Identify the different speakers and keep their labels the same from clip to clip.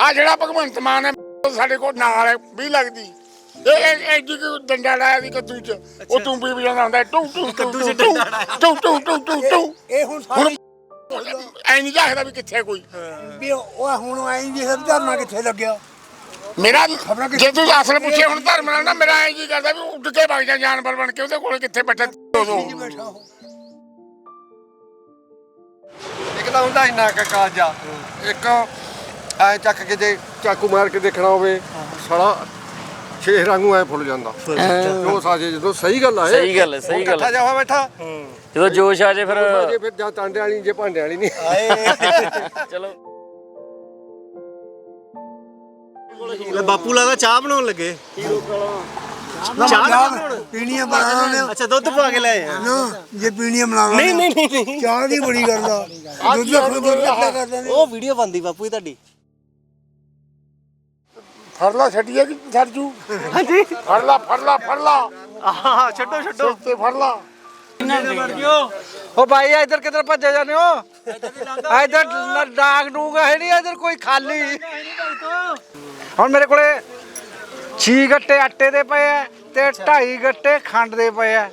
Speaker 1: ਆ ਜਿਹੜਾ ਭਗਵੰਤ ਮਾਨ ਹੈ ਉਹ ਸਾਡੇ ਕੋਲ ਨਾਲ ਹੈ ਵੀ ਲੱਗਦੀ। ਇਹ ਇਹ ਜੀ ਕੋਈ ਡੰਡਾ ਲਾਇਆ ਸੀ ਕੱਦੂ ਚ ਉਹ ਤੂੰ ਵੀ ਵਜਾਉਂਦਾ ਹੁੰਦਾ ਟੂ ਟੂ ਕੱਦੂ ਚ ਡੰਡਾ ਲਾਇਆ। ਟੂ ਟੂ ਟੂ ਟੂ ਟੂ।
Speaker 2: ਇਹ ਹੁਣ
Speaker 1: ਹੁਣ
Speaker 2: ਸਾਰੀ
Speaker 1: ਐ ਨਹੀਂ ਜਾਖਦਾ ਵੀ ਕਿੱਥੇ ਕੋਈ।
Speaker 2: ਵੀ ਉਹ ਹੁਣ ਐਂ ਜੀ ਧਰਨਾ ਕਿੱਥੇ ਲੱਗਿਆ?
Speaker 1: ਮੇਰਾ
Speaker 2: ਕਿ-
Speaker 1: ਜੇ ਤੂੰ ਅਸਲ ਪੁੱਛੇ ਹੁਣ ਧਰਮ ਨਾਲ ਨਾ ਮੇਰਾ ਐ ਜੀ ਕਰਦਾ ਵੀ ਉੱਡ ਕੇ ਵਗ ਜਾ ਜਾਨਵਰ ਬਣ ਕੇ ਉਹਦੇ ਕੋਲ ਕਿੱਥੇ ਬੈਠਾ
Speaker 2: ਉਹ।
Speaker 3: ਇੱਕ ਤਾਂ ਹੁੰਦਾ ਇੰਨਾ ਕੁ ਕਾਜਾ। ਇੱਕ ਐ ਚੱਕ ਕੇ ਜੇ ਚਾਕੂ ਮਾਰ ਕੇ ਦੇਖਣਾ ਹੋਵੇ ਸਾਲਾ ਸ਼ੇਰ ਵਾਂਗੂ ਐ ਫੁੱਲ ਜਾਂਦਾ। ਜੋ ਸਾਜੇ ਜਦੋਂ ਸਹੀ ਗੱਲ ਆ ਇਹ।
Speaker 4: ਸਹੀ ਗੱਲ ਹੈ, ਸਹੀ ਗੱਲ ਹੈ।
Speaker 3: ਇਕੱਠਾ ਜਾ ਬੈਠਾ।
Speaker 4: ਜਦੋਂ ਜੋਸ਼ ਆ ਜੇ ਫਿਰ
Speaker 3: ਜੇ ਫਿਰ ਜਾਂ ਟਾਂਡੇ ਵਾਲੀ ਜੇ ਭਾਂਡੇ ਵਾਲੀ ਨਹੀਂ।
Speaker 4: ਚਲੋ।
Speaker 5: ਲੈ ਬਾਪੂ ਲਾਦਾ ਚਾਹ ਬਣਾਉਣ ਲੱਗੇ।
Speaker 2: ਚਾਹ ਪੀਣੀਆਂ ਬਣਾ ਲੈਣੇ
Speaker 5: ਅੱਛਾ ਦੁੱਧ ਪਾ ਕੇ ਲੈ ਆਏ ਆ।
Speaker 2: ਨਾ ਜੇ ਪੀਣੀਆਂ ਬਣਾ ਲੈਣੇ
Speaker 5: ਨਹੀਂ ਨਹੀਂ ਨਹੀਂ।
Speaker 2: ਚਾਹ ਦੀ ਬੜੀ ਕਰਦਾ। ਦੁੱਧ ਦਾ ਕਰਦਾ
Speaker 5: ਉਹ ਵੀਡੀਓ ਬੰਦੀ ਬਾਪੂ ਜੀ ਤੁਹਾਡੀ।
Speaker 1: ਫੜ ਲਾ ਛੱਡੀਏ ਕਿ ਛੱਡ ਜੂ? ਹਾਂਜੀ। ਫੜ ਲਾ ਫੜ ਲਾ ਫੜ ਲਾ
Speaker 5: ਆਹ ਛੱਡੋ ਛੱਡੋ।
Speaker 1: ਤੇ ਫੜ ਲਾ
Speaker 6: ਓ ਭਾਈ ਇੱਧਰ ਕਿੱਧਰ ਭੱਜੇ ਜਾਂਦੇ ਹੋ? ਇੱਧਰ ਨ- ਡਾਕ ਡੂਕ ਹੈ ਨਹੀਂ ਇੱਧਰ ਕੋਈ ਖਾਲੀ। ਹੁਣ ਮੇਰੇ ਕੋਲੇ 6 ਗੱਟੇ ਆਟੇ ਦੇ ਪਏ ਐ ਤੇ 2.5 ਗੱਟੇ ਖੰਡ ਦੇ ਪਏ ਐ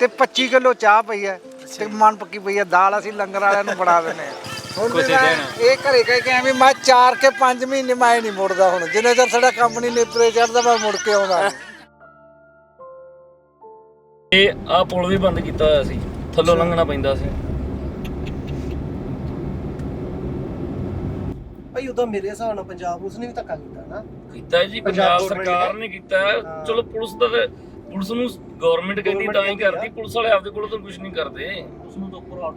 Speaker 6: ਤੇ 25 ਕਿਲੋ ਚਾਹ ਪਈ ਐ ਤੇ ਮਨ ਪੱਕੀ ਪਈ ਐ ਦਾਲ ਅਸੀਂ ਲੰਗਰ ਵਾਲਿਆਂ ਨੂੰ ਬਣਾ ਦਿੰਦੇ ਆ। ਹੁਣ ਵੀ ਮੈਂ ਇਹ ਘਰੇ ਕਹਿ ਕੇ ਐਵੇਂ ਮੈਂ 4 ਕੇ 5 ਮਹੀਨੇ ਮੈਂ ਨਹੀਂ ਮੁੜਦਾ ਹੁਣ। ਜਿੰਨੇ ਚਿਰ ਸਾਡਾ ਕੰਮ ਨਹੀਂ ਨੇਪਰੇ ਚੜਦਾ ਮੈਂ ਮੁੜ ਕੇ ਆਉਂਦਾ ਨਹੀਂ।
Speaker 4: ਇਹ ਆ ਪੁਲ ਵੀ ਬੰਦ ਕੀਤਾ ਹੋਇਆ ਸੀ। ਥੱਲੋਂ ਲੰਘਣਾ ਪੈਂਦਾ ਸੀ।
Speaker 5: ਭਾਈ ਉਦੋਂ ਮੇਰੇ ਹਿਸਾਬ ਨਾਲ ਪੰਜਾਬ ਉਸ ਨੇ ਵੀ ਧੱਕਾ ਕੀਤਾ ਨਾ।
Speaker 4: ਕੀਤਾ ਜੀ
Speaker 5: ਪੰਜਾਬ
Speaker 4: ਪੰਜਾਬ ਸਰਕਾਰ ਨੇ ਕੀਤਾ। ਹੈ। ਚਲੋ ਪੁਲਿਸ ਦਾ ਤੇ- ਪੁਲਿਸ ਨੂੰ ਗਵਰਨਮੈਂਟ ਕਹਿੰਦੀ ਤਾਂ ਹੀ ਕਰਦੀ। ਪੁਲਿਸ ਵਾਲੇ ਆਪਦੇ ਕੋਲੋਂ ਤਾਂ ਕੁਝ ਨਹੀਂ ਕਰਦੇ।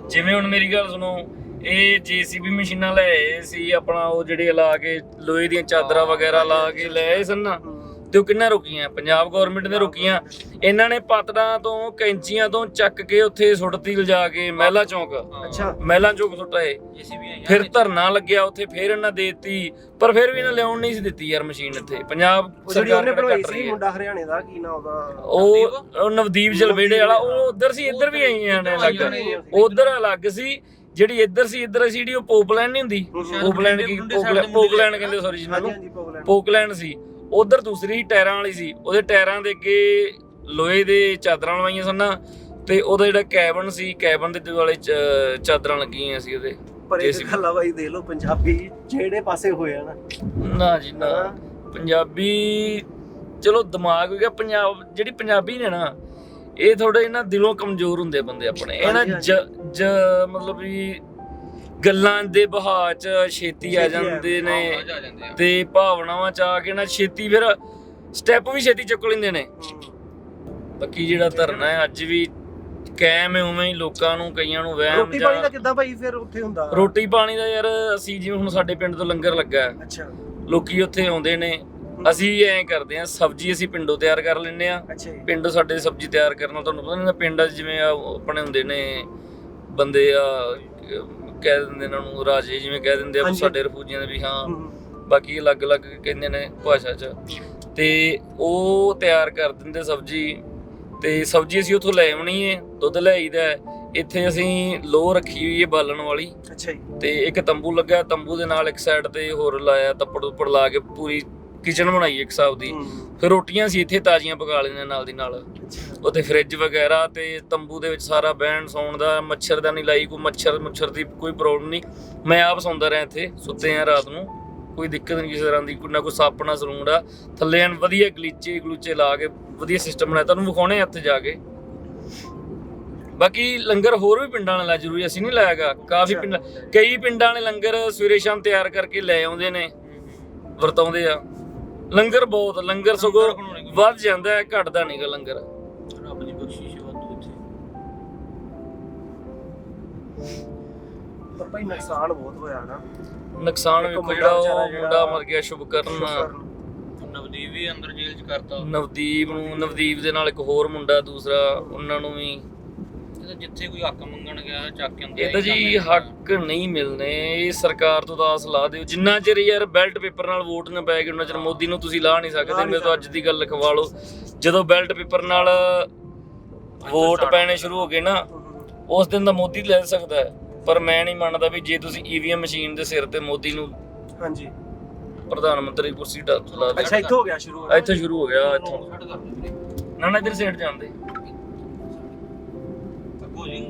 Speaker 4: ਜਿਵੇਂ ਹੁਣ ਮੇਰੀ ਗੱਲ ਸੁਣੋ। ਇਹ ਜੀਸੀਬੀ ਮਸ਼ੀਨਾਂ ਲੈ ਆਏ ਸੀ ਆਪਣਾ ਉਹ ਜਿਹੜੇ ਲਾ ਕੇ ਲੋਹੇ ਦੀਆਂ ਚਾਦਰਾਂ ਵਗੈਰਾ ਲਾ ਕੇ ਲੈ ਆਏ ਸਨ ਨਾ। ਤੇ ਉਹ ਕਿੰਨਾ ਰੁਕੀਆਂ? ਪੰਜਾਬ ਗਵਰਨਮੈਂਟ ਨੇ ਰੁਕੀਆਂ। ਇਹਨਾਂ ਨੇ ਪਾਤੜਾਂ ਤੋਂ ਕੈਂਚੀਆਂ ਤੋਂ ਚੱਕ ਕੇ ਉੱਥੇ ਸੁੱਟਤੀ ਲਿਜਾ ਕੇ ਮਹਿਲਾ ਚੌਂਕ।
Speaker 5: ਅੱਛਾ।
Speaker 4: ਮਹਿਲਾ ਚੌਂਕ ਸੁੱਟਾਏ। ਫਿਰ ਧਰਨਾ ਲੱਗਿਆ ਉੱਥੇ ਫਿਰ ਇਹਨਾਂ ਦੇਤੀ ਪਰ ਫਿਰ ਵੀ ਇਹਨਾਂ ਲਿਆਉਣ ਨਹੀਂ ਸੀ ਦਿੱਤੀ ਯਾਰ ਮਸ਼ੀਨ ਇੱਥੇ। ਪੰਜਾਬ
Speaker 5: ਜਿਹੜੀ
Speaker 4: ਸਰਕਾਰ
Speaker 5: ਉਹਨੇ
Speaker 4: ਰਹੀ
Speaker 5: ਸੀ
Speaker 4: ਹੈ।
Speaker 5: ਮੁੰਡਾ ਹਰਿਆਣੇ ਦਾ ਕੀ ਨਾਮ ਉਹਦਾ?
Speaker 4: ਉਹ ਉਹ ਨਵਦੀਪ ਜਲਵੇੜੇ ਵਾਲਾ ਉਹ ਉਧਰ ਸੀ ਇੱਧਰ ਵੀ ਆਈਆਂ ਨੇ ਅਲੱਗ। ਉਧਰ ਅਲੱਗ ਸੀ। ਜਿਹੜੀ ਇੱਧਰ ਸੀ ਇੱਧਰ ਸੀ ਜਿਹੜੀ ਉਹ ਪੋਪਲੈਂਡ ਨਹੀਂ ਹੁੰਦੀ। ਪੋਪਲੈਂਡ ਕੀ ਪੋਕਲੈਂਡ ਪੋਕਲੈਂਡ ਕਹਿੰਦੇ ਸੌਰੀ ਜਿਹਨਾਂ। ਨੂੰ ਪੋਕਲੈਂਡ। ਸੀ। ਉਧਰ ਦੂਸਰੀ ਟਾਇਰਾਂ ਵਾਲੀ ਸੀ। ਉਹਦੇ ਟਾਇਰਾਂ ਦੇ ਅੱਗੇ ਲੋਹੇ ਦੇ ਚਾਦਰਾਂ ਲਵਾਈਆਂ ਸਨ ਨਾ ਤੇ ਉਹਦਾ ਜਿਹੜਾ ਕੈਬਨ ਸੀ ਕੈਬਨ ਦੇ ਦੁਆਲੇ ਚਾਦਰਾਂ ਲੱਗੀਆਂ ਸੀ ਉਹਦੇ।
Speaker 5: ਪਰ
Speaker 4: JCB
Speaker 5: ਗੱਲ ਬਾਈ ਦੇਖ ਲਓ ਪੰਜਾਬੀ ਜਿਹੜੇ ਪਾਸੇ ਹੋਏ ਆ ਨਾ।
Speaker 4: ਨਾ ਜੀ ਨਾ। ਪੰਜਾਬੀ ਚਲੋ ਦਿਮਾਗ ਹੋ ਗਿਆ ਪੰਜਾਬ ਜਿਹੜੀ ਪੰਜਾਬੀ ਨੇ ਨਾ ਇਹ ਥੋੜੇ ਨਾ ਦਿਲੋਂ ਕਮਜ਼ੋਰ ਹੁੰਦੇ ਬੰਦੇ ਆਪਣੇ। ਇਹ ਨਾ
Speaker 5: ਹਾਂਜੀ,
Speaker 4: ਜ ਜ- ਮਤਲਬ ਵੀ ਗੱਲਾਂ ਦੇ ਬਹਾਅ ਚ ਛੇਤੀ ਆ ਜਾਂਦੇ ਨੇ ਤੇ ਭਾਵਨਾਵਾਂ ਚ ਆ ਕੇ ਨਾ ਛੇਤੀ ਫਿਰ ਸਟੈਪ ਵੀ ਛੇਤੀ ਚੁੱਕ ਲੈਂਦੇ ਨੇ। ਬਾਕੀ ਜਿਹੜਾ ਧਰਨਾ ਹੈ ਅੱਜ ਵੀ ਕਾਇਮ ਹੈ ਉਵੇਂ ਹੀ ਲੋਕਾਂ ਨੂੰ ਕਈਆਂ ਨੂੰ ਵਹਿਮ
Speaker 5: ਰੋਟੀ ਪਾਣੀ ਦਾ ਕਿੱਦਾਂ ਭਾਈ ਫਿਰ ਉੱਥੇ ਹੁੰਦਾ?
Speaker 4: ਰੋਟੀ ਪਾਣੀ ਦਾ ਯਾਰ ਅਸੀਂ ਜਿਵੇਂ ਹੁਣ ਸਾਡੇ ਪਿੰਡ ਤੋਂ ਲੰਗਰ ਲੱਗਾ ਹੈ।
Speaker 5: ਅੱਛਾ।
Speaker 4: ਲੋਕੀ ਉੱਥੇ ਆਉਂਦੇ ਨੇ ਅਸੀਂ ਐਂ ਕਰਦੇ ਆ ਸਬਜ਼ੀ ਅਸੀਂ ਪਿੰਡੋਂ ਤਿਆਰ ਕਰ ਲੈਂਦੇ ਆ
Speaker 5: ਅੱਛਾ ਜੀ।
Speaker 4: ਪਿੰਡ ਸਾਡੇ ਸਬਜ਼ੀ ਤਿਆਰ ਕਰਨ ਤੁਹਾਨੂੰ ਪਤਾ ਨਹੀਂ ਪਿੰਡਾਂ ਜਿਵੇਂ ਆਪਣੇ ਹੁੰਦੇ ਨੇ ਬੰਦੇ ਆ ਕਹਿ ਦਿੰਦੇ ਇਹਨਾਂ ਨੂੰ ਰਾਜੇ ਜਿਵੇਂ ਕਹਿ ਦਿੰਦੇ ਆ। ਸਾਡੇ ਰਫੂਜੀਆਂ ਦੇ ਵੀ ਹਾਂ ਬਾਕੀ ਅਲੱਗ-ਅਲੱਗ ਕਹਿੰਦੇ ਨੇ ਭਾਸ਼ਾ 'ਚ। ਤੇ ਉਹ ਤਿਆਰ ਕਰ ਦਿੰਦੇ ਸਬਜ਼ੀ ਤੇ ਸਬਜ਼ੀ ਅਸੀਂ ਉੱਥੋਂ ਲੈ ਆਉਣੀ ਏ ਦੁੱਧ ਲੈ ਆਈਦਾ ਹੈ। ਇੱਥੇ ਅਸੀਂ ਲੋਹ ਰੱਖੀ ਹੋਈ ਏ ਬਾਲਣ ਵਾਲੀ।
Speaker 5: ਅੱਛਾ ਜੀ।
Speaker 4: ਤੇ ਇੱਕ ਤੰਬੂ ਲੱਗਾ ਤੰਬੂ ਦੇ ਨਾਲ ਇੱਕ ਸਾਈਡ ਤੇ ਹੋਰ ਲਾਇਆ ਤੱਪੜ ਉੱਪੜ ਲਾ ਕੇ ਪੂਰੀ ਕਿਚਨ ਬਣਾਈ ਇੱਕ ਹਿਸਾਬ ਦੀ। ਫਿਰ ਰੋਟੀਆਂ ਸੀ ਇੱਥੇ ਤਾਜ਼ੀਆਂ ਪਕਾ ਲੈਂਦੇ ਨਾਲ ਦੀ ਨਾਲ। ਉੱਥੇ ਫ੍ਰਿਜ ਵਗੈਰਾ ਤੇ ਤੰਬੂ ਦੇ ਵਿੱਚ ਸਾਰਾ ਬਹਿਣ ਸੌਣ ਦਾ ਮੱਛਰਦਾਨੀ ਲਾਈ ਕੋਈ ਮੱਛਰ ਮੁੱਛਰ ਦੀ ਕੋਈ ਪ੍ਰੋਬਲਮ ਨਹੀਂ। ਮੈਂ ਆਪ ਸੌਂਦਾ ਰਿਹਾ ਇੱਥੇ ਸੁੱਤੇ ਆ ਰਾਤ ਨੂੰ। ਕੋਈ ਦਿੱਕਤ ਨਹੀਂ ਕਿਸੇ ਤਰ੍ਹਾਂ ਦੀ ਕੋਈ ਨਾ ਕੋਈ ਸੱਪ ਨਾ ਸਰੂੰਡਾ ਥੱਲੇ ਐਨ ਵਧੀਆ ਗਲੀਚੇ ਗਲੂਚੇ ਲਾ ਕੇ ਵਧੀਆ ਸਿਸਟਮ ਬਣਾਇਆ। ਤੁਹਾਨੂੰ ਵਿਖਾਉਣੇ ਆ ਇੱਥੇ ਜਾ ਕੇ। ਬਾਕੀ ਲੰਗਰ ਹੋਰ ਵੀ ਪਿੰਡਾਂ ਲਾਇਆ ਜ਼ਰੂਰੀ ਅਸੀਂ ਨਹੀਂ ਲਾਇਆਗਾ ਕਾਫੀ ਪਿੰਡ ਕਈ ਪਿੰਡਾਂ ਨੇ ਲੰਗਰ ਸਵੇਰੇ ਸ਼ਾਮ ਤਿਆਰ ਕਰਕੇ ਲੈ ਆਉਂਦੇ ਨੇ। ਵਰਤਾਉਂਦੇ ਆ। ਲੰਗਰ ਬਹੁਤ ਲੰਗਰ ਸਗੋਂ ਵੱਧ ਜਾਂਦਾ ਹੈ ਘਟਦਾ ਨਹੀਂਗਾ ਲੰਗਰ। ਰੱਬ ਦੀ ਬਖਸ਼ਿਸ਼ ਵਾਧੂ ਇੱਥੇ।
Speaker 5: ਪਰ ਭਾਈ ਨੁਕਸਾਨ ਬਹੁਤ ਹੋਇਆ ਨਾ।
Speaker 4: ਨੁਕਸਾਨ
Speaker 5: ਇੱਕ
Speaker 4: ਵੇਖੋ
Speaker 5: ਮੁੰਡਾ
Speaker 4: ਜਿਹੜਾ ਉਹ ਮੁੰਡਾ ਮਰ ਗਿਆ ਸ਼ੁਭਕਰਨ
Speaker 7: ਨਵਦੀਪ ਵੀ ਅੰਦਰ ਜੇਲ੍ਹ ਚ ਕਰਤਾ।
Speaker 4: ਨਵਦੀਪ ਨੂੰ ਨਵਦੀਪ ਦੇ ਨਾਲ ਇੱਕ ਹੋਰ ਮੁੰਡਾ ਦੂਸਰਾ ਉਹਨਾਂ ਨੂੰ ਵੀ
Speaker 7: ਤਾਂ ਜਿੱਥੇ ਕੋਈ ਹੱਕ ਮੰਗਣ ਗਿਆ ਚੱਕ ਕੇ ਅੰਦਰ
Speaker 4: ਇਹ ਤਾਂ ਜੀ ਹੱਕ ਨਹੀਂ ਮਿਲਨੇ ਇਹ ਸਰਕਾਰ ਤੋਂ ਤਾਂ ਆਸ ਲਾ ਦਿਓ। ਜਿੰਨਾ ਚਿਰ ਯਾਰ ਬੈਲਟ ਪੇਪਰ ਨਾਲ ਵੋਟ ਨਾ ਪੈ ਗਈ ਉਹਨਾਂ ਚਿਰ ਮੋਦੀ ਨੂੰ ਤੁਸੀਂ ਲਾ ਨਹੀਂ ਸਕਦੇ ਮੇਰੇ ਤੋਂ ਅੱਜ ਦੀ ਗੱਲ ਲਿਖਵਾ ਲਓ। ਜਦੋਂ ਬੈਲਟ ਪੇਪਰ ਨਾਲ ਵੋਟ ਪੈਣੇ ਸ਼ੁਰੂ ਹੋ ਗਏ ਨਾ ਉਸ ਦਿਨ ਦਾ ਮੋਦੀ ਲੈ ਸਕਦਾ ਹੈ। ਪਰ ਮੈਂ ਨਹੀਂ ਮੰਨਦਾ ਵੀ ਜੇ ਤੁਸੀਂ ਈਵੀਐਮ ਮਸ਼ੀਨ ਦੇ ਸਿਰ ਤੇ ਮੋਦੀ ਨੂੰ
Speaker 5: ਹਾਂਜੀ।
Speaker 4: ਪ੍ਰਧਾਨ ਮੰਤਰੀ ਕੁਰਸੀ ਲਾ ਦੇ
Speaker 5: ਅੱਛਾ ਇੱਥੋਂ ਹੋ ਗਿਆ ਸ਼ੁਰੂ
Speaker 4: ਇੱਥੇ ਸ਼ੁਰੂ ਹੋ ਗਿਆ ਇੱਥੋਂ। ਨਾ ਨਾ ਇਧਰ ਸਾਈਡ ਜਾਂਦੇ
Speaker 7: ਜੀ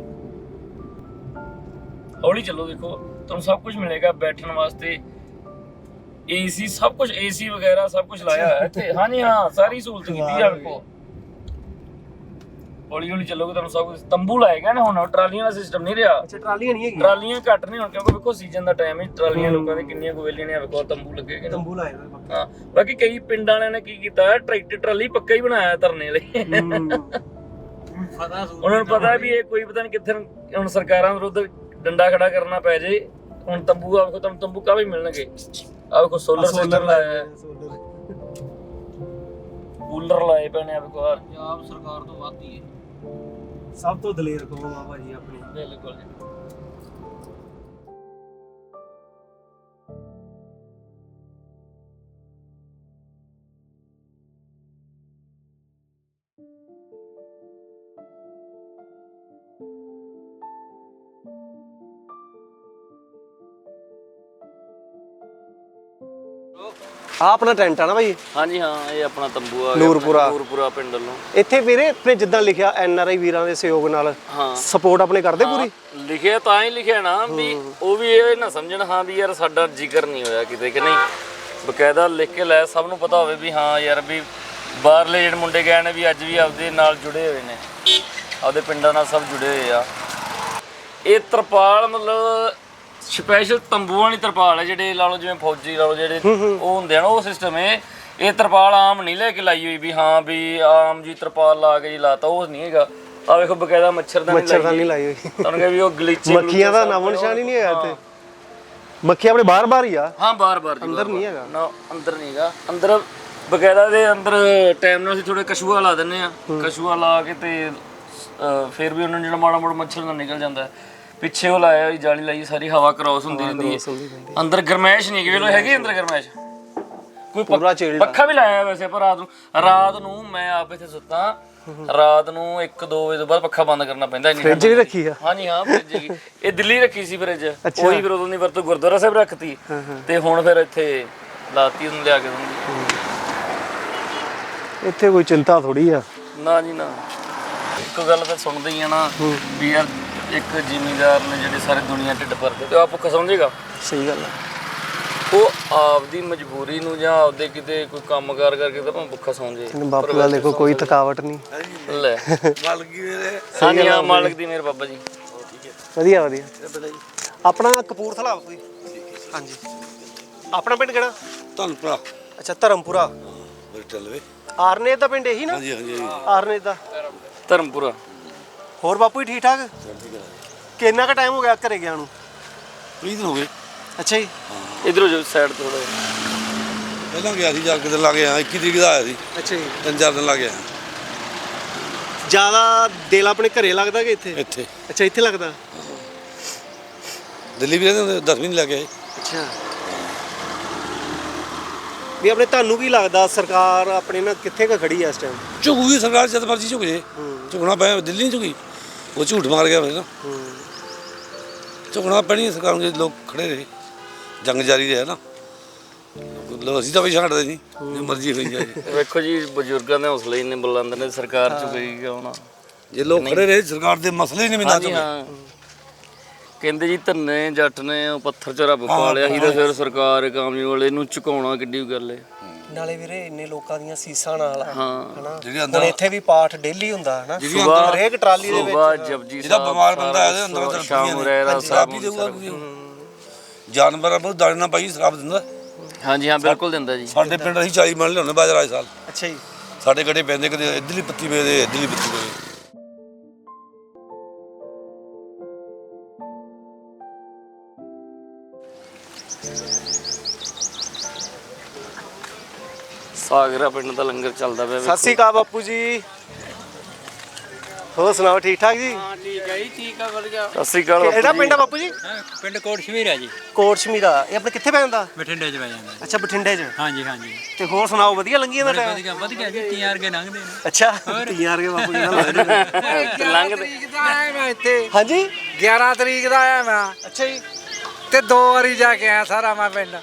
Speaker 4: ਹੌਲੀ ਚੱਲੋ ਦੇਖੋ ਤੁਹਾਨੂੰ ਸਭ ਕੁਝ ਮਿਲੇਗਾ ਬੈਠਣ ਵਾਸਤੇ। ਏਸੀ ਸਭ ਕੁਝ ਏਸੀ ਵਗੈਰਾ ਸਭ ਕੁਝ ਲਾਇਆ ਹੋਇਆ ਇੱਥੇ। ਹਾਂਜੀ ਹਾਂ ਸਾਰੀ ਸਹੂਲਤ ਕੀਤੀ ਆ ਵੇਖੋ ਹੌਲੀ ਹੌਲੀ ਚੱਲੋਗੇ ਤੁਹਾਨੂੰ ਸਭ ਕੁਝ ਤੰਬੂ ਲਾਏਗਾ ਨਾ ਹੁਣ ਟਰਾਲੀਆਂ ਦਾ ਸਿਸਟਮ ਨਹੀਂ ਰਿਹਾ।
Speaker 5: ਅੱਛਾ ਟਰਾਲੀਆਂ ਨਹੀਂ ਹੈਗੀਆਂ?
Speaker 4: ਟਰਾਲੀਆਂ ਘੱਟ ਨਹੀਂ ਹੁਣ ਕਿਉਂਕਿ ਵੇਖੋ ਸੀਜ਼ਨ ਦਾ ਟਾਈਮ ਹੈ ਟਰਾਲੀਆਂ ਲੋਕਾਂ ਦੇ ਕਿੰਨੀਆਂ ਕੁ ਵੇਲੀਆਂ ਨੇ ਵੇਖੋ ਤੰਬੂ ਲੱਗੇ ਕਿ
Speaker 5: ਤੰਬੂ ਲਾਏ ਹੋਏ।
Speaker 4: ਹਾਂ ਬਾਕੀ ਕਈ ਪਿੰਡਾਂ ਵਾਲਿਆਂ ਨੇ ਕੀ ਕੀਤਾ ਹੈ ਟਰੈਕਟਰ ਟਰਾਲੀ ਪੱਕਾ ਹੀ ਬਣਾਇਆ ਧਰਨੇ ਲਈ
Speaker 7: ਫਤਾ
Speaker 4: ਉਹਨਾਂ ਨੂੰ ਪਤਾ ਵੀ ਇਹ ਕੋਈ ਪਤਾ ਨਹੀਂ ਕਿੱਥੇ ਨੂੰ ਹੁਣ ਸਰਕਾਰਾਂ ਵਿਰੁੱਧ ਡੰਡਾ ਖੜਾ ਕਰਨਾ ਪੈ ਜੇ ਹੁਣ ਤੰਬੂ ਆ ਵੇਖੋ ਤੁਹਾਨੂੰ ਤੰਬੂ ਕਾਹਦੇ ਮਿਲਣਗੇ? ਆ ਵੇਖੋ ਸੋਲਰ ਸਿਸਟਮ ਲਾਇਆ ਹੈ ਕੂਲਰ ਲਾਏ ਪਏ ਨੇ ਆ ਵੇਖੋ ਆਹ।
Speaker 7: ਪੰਜਾਬ ਸਰਕਾਰ ਤੋਂ ਵੱਧ ਹੀ ਹੈ।
Speaker 5: ਸਭ ਤੋਂ ਦਲੇਰ ਕੌਮ ਆ ਭਾਜੀ ਆਪਣੀ।
Speaker 4: ਬਿਲਕੁਲ
Speaker 5: ਆ ਆਪਣਾ ਟੈਂਟ ਆ ਨਾ ਭਾਈ
Speaker 4: ਹਾਂਜੀ ਹਾਂ ਇਹ ਆਪਣਾ ਤੰਬੂ ਆ
Speaker 5: ਨੂਰਪੁਰਾ।
Speaker 4: ਨੂਰਪੁਰਾ ਪਿੰਡ ਵੱਲੋਂ।
Speaker 5: ਇੱਥੇ ਵੀਰੇ ਆਪਣੇ ਜਿੱਦਾਂ ਲਿਖਿਆ ਐਨ ਆਰ ਆਈ ਵੀਰਾਂ ਦੇ ਸਹਿਯੋਗ ਨਾਲ
Speaker 4: ਹਾਂ।
Speaker 5: ਸਪੋਰਟ ਆਪਣੇ ਕਰਦੇ ਪੂਰੀ?
Speaker 4: ਲਿਖਿਆ ਤਾਂ ਹੀ ਲਿਖਿਆ ਨਾ ਵੀ ਉਹ ਵੀ ਇਹ ਨਾ ਸਮਝਣ ਹਾਂ ਵੀ ਯਾਰ ਸਾਡਾ ਜ਼ਿਕਰ ਨਹੀਂ ਹੋਇਆ ਕਿਤੇ ਕਿ ਨਹੀਂ। ਬਕਾਇਦਾ ਲਿਖ ਕੇ ਲੈ ਸਭ ਨੂੰ ਪਤਾ ਹੋਵੇ ਵੀ ਹਾਂ ਯਾਰ ਵੀ ਬਾਹਰਲੇ ਜਿਹੜੇ ਮੁੰਡੇ ਗਏ ਨੇ ਵੀ ਅੱਜ ਵੀ ਆਪਦੇ ਨਾਲ ਜੁੜੇ ਹੋਏ ਨੇ। ਆਪਦੇ ਪਿੰਡਾਂ ਨਾਲ ਸਭ ਜੁੜੇ ਹੋਏ ਆ। ਇਹ ਤਰਪਾਲ ਮਤਲਬ ਸਪੈਸ਼ਲ ਤੰਬੂਆਂ ਵਾਲੀ ਤਰਪਾਲ ਹੈ ਜਿਹੜੇ ਲਾ ਲਓ ਜਿਵੇਂ ਫੌਜੀ ਲਾ ਲਓ ਜਿਹੜੇ ਉਹ ਹੁੰਦੇ ਆ ਨਾ ਉਹ ਸਿਸਟਮ ਹੈ ਇਹ ਤਰਪਾਲ ਆਮ ਨਹੀਂ ਲੈ ਕੇ ਲਾਈ ਹੋਈ ਵੀ ਹਾਂ ਵੀ ਆਮ ਜੀ ਤਰਪਾਲ ਲਾ ਕੇ ਜੀ ਲਾਤਾ ਉਹ ਨਹੀਂ ਹੈਗਾ। ਆ ਵੇਖੋ ਬਕਾਇਦਾ ਮੱਛਰਦਾਨੀ
Speaker 5: ਮੱਛਰਦਾਨੀ ਲਾਈ ਹੋਈ।
Speaker 4: ਤੁਹਾਨੂੰ ਕਹੇ ਵੀ ਉਹ ਗਲੀਚੇ
Speaker 5: ਮੱਖੀਆਂ ਦਾ ਨਾਮੋ ਨਿਸ਼ਾਨ ਹੀ ਨਹੀਂ ਹੈਗਾ ਇੱਥੇ। ਮੱਖੀ ਆਪਣੇ ਬਾਹਰ ਹੀ ਆ।
Speaker 4: ਹਾਂ ਬਾਰ ਬਾਰ
Speaker 5: ਅੰਦਰ ਨਹੀਂ ਹੈਗਾ।
Speaker 4: ਨਾ ਅੰਦਰ ਨਹੀਂ ਹੈਗਾ। ਅੰਦਰ ਬਕਾਇਦਾ ਦੇ ਅੰਦਰ ਟਾਈਮ ਨਾਲ ਅਸੀਂ ਥੋੜੇ ਕਸ਼ੂਆ ਲਾ ਦਿੰਨੇ ਆ ਕਸ਼ੂਆ ਲਾ ਕੇ ਤੇ ਫਿਰ ਵੀ ਉਹਨਾਂ ਜਿਹੜਾ ਮਾੜਾ ਮੋੜਾ ਮੱਛਰ ਦਾ ਨਿਕਲ ਜਾਂਦਾ ਹੈ। ਪਿੱਛੇ ਉਹ ਲਾਇਆ ਹੋਈ ਜਾਲੀ ਲਾਈ ਸਾਰੀ ਹਵਾ ਕ੍ਰਾਸ ਹੁੰਦੀ ਰਹਿੰਦੀ ਹੈ ਅੰਦਰ ਗਰਮੈਸ਼ ਨਹੀਂ ਹੈਗੀ ਵੇਲੋ ਹੈਗੀ ਅੰਦਰ ਗਰਮੈਸ਼? ਕੋਈ ਪੱਖ-
Speaker 5: ਪੂਰਾ ਚਿਲਡ
Speaker 4: ਪੱਖਾ ਵੀ ਲਾਇਆ ਵੈਸੇ ਪਰ ਰਾਤ ਨੂੰ। ਰਾਤ ਨੂੰ ਮੈਂ ਆਪ ਇੱਥੇ ਸੁੱਤਾ। ਰਾਤ ਨੂੰ 1-2 ਵਜੇ ਤੋਂ ਬਾਅਦ ਪੱਖਾ ਬੰਦ ਕਰਨਾ ਪੈਂਦਾ ਇੰਨੀ
Speaker 5: ਫ੍ਰਿਜ ਵੀ ਰੱਖੀ ਆ?
Speaker 4: ਹਾਂਜੀ ਹਾਂ ਫ੍ਰਿਜ ਹੈਗੀ। ਇਹ ਦਿੱਲੀ ਰੱਖੀ ਸੀ ਫ੍ਰਿਜ। ਫਿਰ ਉਦੋਂ ਦੀ ਵਰਤੋਂ ਗੁਰਦੁਆਰਾ ਸਾਹਿਬ ਰੱਖਤੀ। ਤੇ ਹੁਣ ਫਿਰ ਇੱਥੇ ਲਾਤੀ ਉਹਨੂੰ ਲਿਆ ਕੇ ਦਿੰਦੀ
Speaker 5: ਇੱਥੇ ਕੋਈ ਚਿੰਤਾ ਥੋੜੀ ਆ।
Speaker 4: ਨਾ ਜੀ ਨਾ। ਇੱਕ ਗੱਲ ਤਾਂ ਸੁਣਦੇ ਹੀ ਆ ਨਾ ਵੀ ਯਾਰ ਇੱਕ ਜ਼ਿਮੀਂਦਾਰ ਨੇ ਜਿਹੜੇ ਸਾਰੇ ਦੁਨੀਆ ਢਿੱਡ ਭਰਦੇ ਤੇ ਉਹ ਆਪ ਭੁੱਖ ਸਮਝੇਗਾ?
Speaker 5: ਸਹੀ ਗੱਲ ਆ।
Speaker 4: ਉਹ ਆਪਦੀ ਮਜਬੂਰੀ ਨੂੰ ਜਾਂ ਆਪਦੇ ਕਿਤੇ ਕੋਈ ਕੰਮਕਾਰ ਕਰਕੇ ਤਾਂ ਭਾਵੇਂ ਭੁੱਖਾ ਸੌਂ ਜੇ
Speaker 5: ਬਾਪੂ ਦਾ ਦੇਖੋ ਕੋਈ ਥਕਾਵਟ ਨਹੀਂ।
Speaker 4: ਲੈ। ਹਾਂਜੀ ਹਾਂ ਮਾਲਕ ਦੀ ਮੇਰ ਬਾਬਾ ਜੀ।
Speaker 5: ਵਧੀਆ ਵਧੀਆ। ਆਪਣਾ ਕਪੂਰਥਲਾ ਜੀ ਹਾਂਜੀ। ਆਪਣਾ ਪਿੰਡ ਕਿਹੜਾ?
Speaker 8: ਭਰਾ
Speaker 5: ਅੱਛਾ ਧਰਮਪੁਰਾ।
Speaker 8: ਬਰਟਲਵੇ
Speaker 5: ਆਰਨੇ ਦਾ ਪਿੰਡ ਇਹੀ ਨਾ?
Speaker 8: ਹਾਂਜੀ ਹਾਂਜੀ
Speaker 5: ਆਰਨੇ ਦਾ।
Speaker 4: ਧਰਮਪੁਰਾ।
Speaker 5: ਹੋਰ ਬਾਪੂ ਜੀ ਠੀਕ ਠਾਕ? ਕਿੰਨਾ ਕੁ ਟਾਈਮ ਹੋ ਗਿਆ ਘਰੇ ਗਿਆ ਨੂੰ?
Speaker 8: 20 ਦਿਨ ਹੋ ਗਏ
Speaker 5: ਅੱਛਾ ਜੀ।
Speaker 4: ਇਧਰੋਂ ਜੋ ਸਾਈਡ ਥੋੜਾ
Speaker 8: ਪਹਿਲਾਂ ਗਿਆ ਸੀ ਜਾ ਕੇ ਦਿਨ ਲਾ ਕੇ ਆਇਆ 21 ਤਰੀਕ ਦਾ ਆਇਆ ਸੀ।
Speaker 5: ਅੱਛਾ ਜੀ।
Speaker 8: ਤਿੰਨ ਚਾਰ ਦਿਨ ਲਾ ਕੇ ਆਇਆ।
Speaker 5: ਜ਼ਿਆਦਾ ਦਿਲ ਆਪਣੇ ਘਰੇ ਲੱਗਦਾ ਕਿ ਇੱਥੇ?
Speaker 8: ਇੱਥੇ।
Speaker 5: ਅੱਛਾ ਇੱਥੇ ਲੱਗਦਾ?
Speaker 8: ਦਿੱਲੀ ਵੀ ਰਹਿੰਦੇ ਹੁੰਦੇ 10 ਵੀ ਨਹੀਂ ਲੱਗੇ
Speaker 5: ਅੱਛਾ। ਵੀ ਆਪਣੇ ਤੁਹਾਨੂੰ ਕੀ ਲੱਗਦਾ ਸਰਕਾਰ ਆਪਣੇ ਨਾਲ ਕਿੱਥੇ ਕ ਖੜੀ ਆ ਇਸ ਟਾਈਮ
Speaker 8: ਝੁਕੂਗੀ ਸਰਕਾਰ ਜਦ ਮਰਜ਼ੀ ਝੁਕ। ਜੇ ਝੁਕਣਾ ਪਿਆ ਦਿੱਲੀ ਨਹੀਂ ਝੁਕੀ। ਉਹ ਝੂਠ ਮਾਰ ਗਿਆ ਫਿਰ ਨਾ ਝੁਕਣਾ ਪੈਣੀ ਹੈ ਸਰਕਾਰ ਨੂੰ ਜੇ ਲੋਕ ਖੜੇ ਰਹੇ ਜੰਗ ਜਾਰੀ ਰਿਹਾ ਨਾ। ਲੋ ਅਸੀਂ ਤਾਂ ਵੀ ਛੱਡਦੇ ਨਹੀਂ ਜੇ ਮਰਜ਼ੀ ਹੋਈ ਜਾਏ।
Speaker 4: ਵੇਖੋ ਜੀ ਬਜ਼ੁਰਗਾਂ ਦੇ ਹੌਸਲੇ ਇੰਨੇ ਬੁਲੰਦ ਨੇ ਸਰਕਾਰ ਚ ਗਈ ਕਿਉਂ
Speaker 8: ਜੇ ਲੋਕ ਖੜੇ ਰਹੇ ਸਰਕਾਰ ਦੇ ਮਸਲੇ ਹੀ ਨਹੀਂ ਮਿਲਣਾ
Speaker 4: ਹਾਂ। ਕਹਿੰਦੇ ਜੀ ਧੰਨੇ ਜੱਟ ਨੇ ਉਹ ਪੱਥਰ ਚ ਰੱਬ ਪਾ ਲਿਆ ਸੀ ਤੇ ਫਿਰ ਸਰਕਾਰ ਕਾਮਯਾਬ ਵਾਲੇ ਇਹਨੂੰ ਝੁਕਾਉਣਾ ਕਿੱਡੀ ਗੱਲ ਏ।
Speaker 5: ਨਾਲੇ ਵੀਰੇ ਇੰਨੇ ਲੋਕਾਂ ਦੀਆਂ ਸੀਸਾਂ ਨਾਲ ਆ,
Speaker 4: ਹਾਂ।
Speaker 5: ਹਨਾ?
Speaker 8: ਜਿਹੜੀ
Speaker 5: ਹੁਣ ਇੱਥੇ ਵੀ ਪਾਠ ਡੇਲੀ ਹੁੰਦਾ ਹਨਾ?
Speaker 4: ਸੁਬਾਹ
Speaker 5: ਹਰੇਕ ਟਰਾਲੀ ਦੇ
Speaker 4: ਸੁਬਾਹ ਜਪਜੀ
Speaker 8: ਜਿਹੜਾ
Speaker 4: ਸਾਹਿਬ
Speaker 8: ਬਿਮਾਰ ਬੰਦਾ ਹੈ ਉਹਦੇ ਅੰਦਰ
Speaker 4: ਸ਼ਾਮ ਰਹਿਰਾ
Speaker 8: ਸ਼ਰਾਬ ਵੀ ਦੇਊਗਾ ਕੋਈ। ਜਾਨਵਰ ਆ ਬਹੁਤ ਦਾਣੇ ਨਾਲ ਪਾਈ ਸ਼ਰਾਬ ਦਿੰਦਾ
Speaker 4: ਹਾਂਜੀ ਹਾਂ ਬਿਲਕੁਲ ਦਿੰਦਾ ਜੀ।
Speaker 8: ਸਾਡੇ ਪਿੰਡ ਅਸੀਂ 40 ਮਣ ਲਿਆਉਂਦੇ ਬਾਜਰਾ ਇਸ ਸਾਲ।
Speaker 5: ਅੱਛਾ ਜੀ।
Speaker 8: ਸਾਡੇ ਗੱਡੇ ਪੈਂਦੇ ਕਦੇ ਇੱਧਰਲੀ ਪੱਤੀ ਵੇਚਦੇ ਇੱਧਰਲੀ ਪੱਤੀ ਵੇਚਦੇ।
Speaker 4: ਸਾਗਰਾ ਪਿੰਡ ਦਾ ਲੰਗਰ ਚੱਲਦਾ ਪਿਆ
Speaker 5: ਸਤਿ ਸ਼੍ਰੀ ਅਕਾਲ ਬਾਪੂ ਜੀ। ਹੋਰ ਸੁਣਾਓ ਠੀਕ ਠਾਕ ਜੀ?
Speaker 7: ਹਾਂ ਠੀਕ ਹੈ ਜੀ ਠੀਕ ਆ ਵਧੀਆ।
Speaker 4: ਸਤਿ ਸ੍ਰੀ ਅਕਾਲ
Speaker 5: ਕਿਹੜਾ ਪਿੰਡ ਆ ਬਾਪੂ ਜੀ?
Speaker 7: ਪਿੰਡ ਕੋਟ ਸ਼ਮੀਰ ਜੀ।
Speaker 5: ਕੋਟ ਸ਼ਮੀਰਾ ਇਹ ਆਪਣੇ ਕਿੱਥੇ ਪੈਂਦਾ?
Speaker 7: ਬਠਿੰਡੇ ਚ ਪੈ ਜਾਂਦਾ।
Speaker 5: ਅੱਛਾ ਬਠਿੰਡੇ 'ਚ।
Speaker 7: ਹਾਂਜੀ ਹਾਂਜੀ।
Speaker 5: ਤੇ ਹੋਰ ਸੁਣਾਓ ਵਧੀਆ ਲੰਗੀ ਜਾਂਦਾ ਟਾਈਮ
Speaker 7: ਵਧੀਆ ਵਧੀਆ ਜੀ ਤੀਆਂ ਵਰਗੇ ਲੰਘਦੇ ਨੇ।
Speaker 5: ਅੱਛਾ ਤੀਆਂ ਵਰਗੇ ਬਾਪੂ ਜੀ ਨਾਲ।
Speaker 4: ਲੰਘਦੇ
Speaker 6: ਤਰੀਕ ਦਾ ਆਇਆ ਮੈਂ ਇੱਥੇ।
Speaker 5: ਹਾਂਜੀ?
Speaker 6: 11 ਤਰੀਕ ਦਾ ਆਇਆ ਮੈਂ।
Speaker 5: ਅੱਛਾ ਜੀ।
Speaker 6: ਤੇ ਦੋ ਵਾਰੀ ਜਾ ਕੇ ਆਇਆ ਸਾਰਾ ਮੈਂ ਪਿੰਡ।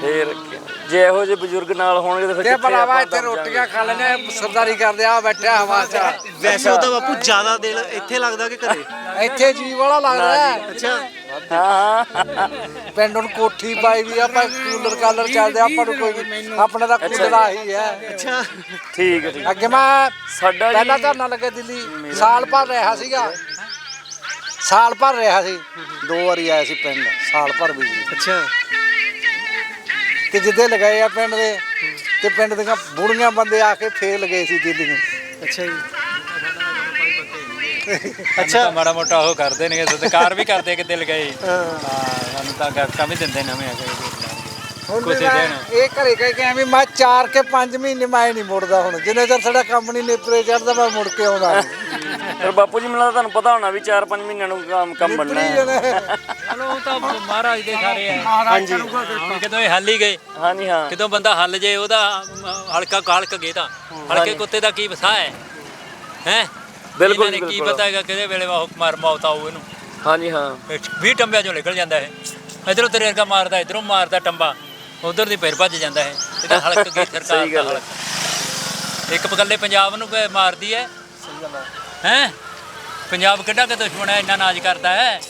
Speaker 4: ਫੇਰ ਕੀ- ਜੇ ਇਹੋ ਜਿਹੇ ਬਜ਼ੁਰਗ ਨਾਲ ਹੋਣਗੇ ਤਾਂ ਫਿਰ
Speaker 6: ਤੇ
Speaker 4: ਕਿੱਥੇ
Speaker 6: ਭਰਾਵਾ
Speaker 4: ਆਪਾਂ
Speaker 6: ਇੱਥੇ
Speaker 4: ਦਮ
Speaker 6: ਰੋਟੀਆਂ ਖਾ ਲੈਣੇ ਸਰਦਾਰੀ ਕਰਦੇ ਆ ਬੈਠਿਆ ਹਵਾ 'ਚ।
Speaker 5: ਵੈਸੇ ਉਹਦਾ ਬਾਪੂ ਜ਼ਿਆਦਾ ਦਿਲ ਇੱਥੇ ਲੱਗਦਾ ਕਿ ਘਰੇ?
Speaker 6: ਇੱਥੇ ਜੀ ਵਾਲਾ ਲੱਗਦਾ ਹੈ।
Speaker 5: ਅੱਛਾ।
Speaker 4: ਹਾਂ।
Speaker 6: ਪਿੰਡ ਨੂੰ ਕੋਠੀ ਪਾਈ ਵੀ ਆ ਆਪਾਂ ਕੂਲਰ ਕਾਲਰ ਚੱਲਦੇ ਆ, ਆਪਾਂ ਨੂੰ ਕੋਈ ਆਪਣਾ ਤਾਂ ਕੂਲਰ ਆਹੀ ਹੈ
Speaker 5: ਅੱਛਾ।
Speaker 4: ਠੀਕ ਹੈ ਠੀਕ ਹੈ।
Speaker 6: ਅੱਗੇ ਮੈਂ
Speaker 4: ਸਾਡਾ ਜੀ-
Speaker 6: ਪਹਿਲਾਂ ਧਰਨਾ ਲੱਗੇ ਦਿੱਲੀ ਸਾਲ ਭਰ ਰਿਹਾ ਸੀਗਾ। ਸਾਲ ਭਰ ਰਿਹਾ ਸੀ। ਦੋ ਵਾਰੀ ਆਇਆ ਸੀ ਪਿੰਡ ਸਾਲ ਭਰ ਵੀ ਸੀ।
Speaker 5: ਅੱਛਾ।
Speaker 6: ਤੇ ਜਿੱਦੇ ਲਗਾਏ ਆ ਪਿੰਡ ਦੇ ਤੇ ਪਿੰਡ ਦੀਆਂ ਬੁੜੀਆਂ ਬੰਦੇ ਆ ਕੇ ਫੇਰ ਲਗੇ ਸੀ ਦਿੱਲੀ ਨੂੰ।
Speaker 5: ਅੱਛਾ ਜੀ।
Speaker 7: ਅੱਛਾ। ਮਾੜਾ ਮੋਟਾ ਉਹ ਕਰਦੇ ਨੇ ਸਤਿਕਾਰ ਵੀ ਕਰਦੇ ਕਿ ਦਿਲ ਗਏ ਹਾਂ। ਸਾਨੂੰ ਤਾਂ ਗੱਟਾਂ ਵੀ ਦਿੰਦੇ ਨਵੇਂ ਆ ਕੇ
Speaker 6: ਹੁਣ ਵੀ ਮੈਂ। ਇਹ ਘਰੇ ਕਹਿ ਕੇ ਐਵੇਂ ਮੈਂ 4 ਕੇ 5 ਮਹੀਨੇ ਮੈਂ ਨਹੀਂ ਮੁੜਦਾ ਹੁਣ। ਜਿੰਨੇ ਚਿਰ ਸਾਡਾ ਕੰਮ ਨਹੀਂ ਨੇਪਰੇ ਚੜਦਾ ਮੈਂ ਮੁੜ ਕੇ ਆਉਂਦਾ ਨਹੀਂ।
Speaker 4: ਫਿਰ ਬਾਪੂ ਜੀ ਮੈਨੂੰ ਤੁਹਾਨੂੰ ਪਤਾ ਹੋਣਾ ਵੀ 4-5 ਮਹੀਨਿਆਂ ਨੂੰ ਕੰਮ ਕੰਮ ਬਣਨਾ ਹੈ।
Speaker 7: ਚਲੋ ਉਹ ਤਾਂ ਮਹਾਰਾਜ ਦੇ ਸਾਰੇ ਆ। ਹਾਂਜੀ। ਹੁਣ ਕਿਦੋਂ ਇਹ ਹੱਲ ਹੀ ਗਏ
Speaker 4: ਹਾਂਜੀ ਹਾਂ।
Speaker 7: ਕਿਦੋਂ ਬੰਦਾ ਹੱਲ ਜੇ ਉਹਦਾ ਹਲਕਾ ਕਾਲਕ ਗਏ ਤਾਂ। ਹਲਕੇ ਕੁੱਤੇ ਦਾ ਕੀ ਵਸਾ ਹੈ? ਹੈ?
Speaker 4: ਬਿਲਕੁਲ,
Speaker 7: ਕੀ
Speaker 4: ਬਿਲਕੁਲ।
Speaker 7: ਪਤਾ ਹੈਗਾ ਕਿਹਦੇ ਵੇਲੇ ਉਹ ਮਾਰ ਮੌਤ ਆਊ ਇਹਨੂੰ।
Speaker 4: ਹਾਂਜੀ ਹਾਂ।
Speaker 7: 20 ਟੰਬਿਆਂ ਚੋਂ ਨਿਕਲ ਜਾਂਦਾ ਹੈ ਇਧਰੋਂ ਤੇਰੇ ਵਰਗਾ ਮਾਰਦਾ ਇਧਰੋਂ ਮਾਰਦਾ ਟੰਬਾ। ਉਧਰ ਦੀ ਫੇਰ ਭੱਜ ਜਾਂਦਾ ਹੈ ਇਹਦਾ ਹਲਕ ਗਈ ਸਰਕਾਰ
Speaker 4: ਸਹੀ ਗੱਲ
Speaker 7: ਦਾ
Speaker 4: ਹੈ।
Speaker 7: ਹਲਕ ਇੱਕ ਪਕੱਲੇ ਪੰਜਾਬ ਨੂੰ ਮਾਰਦੀ ਹੈ। ਹੈ। ਪੰਜਾਬ ਕਿੱਡਾ ਕਿ ਦੁਸ਼ਮਣ ਹੈ ਇੰਨਾ ਨਾਜ ਕਰਦਾ ਹੈ।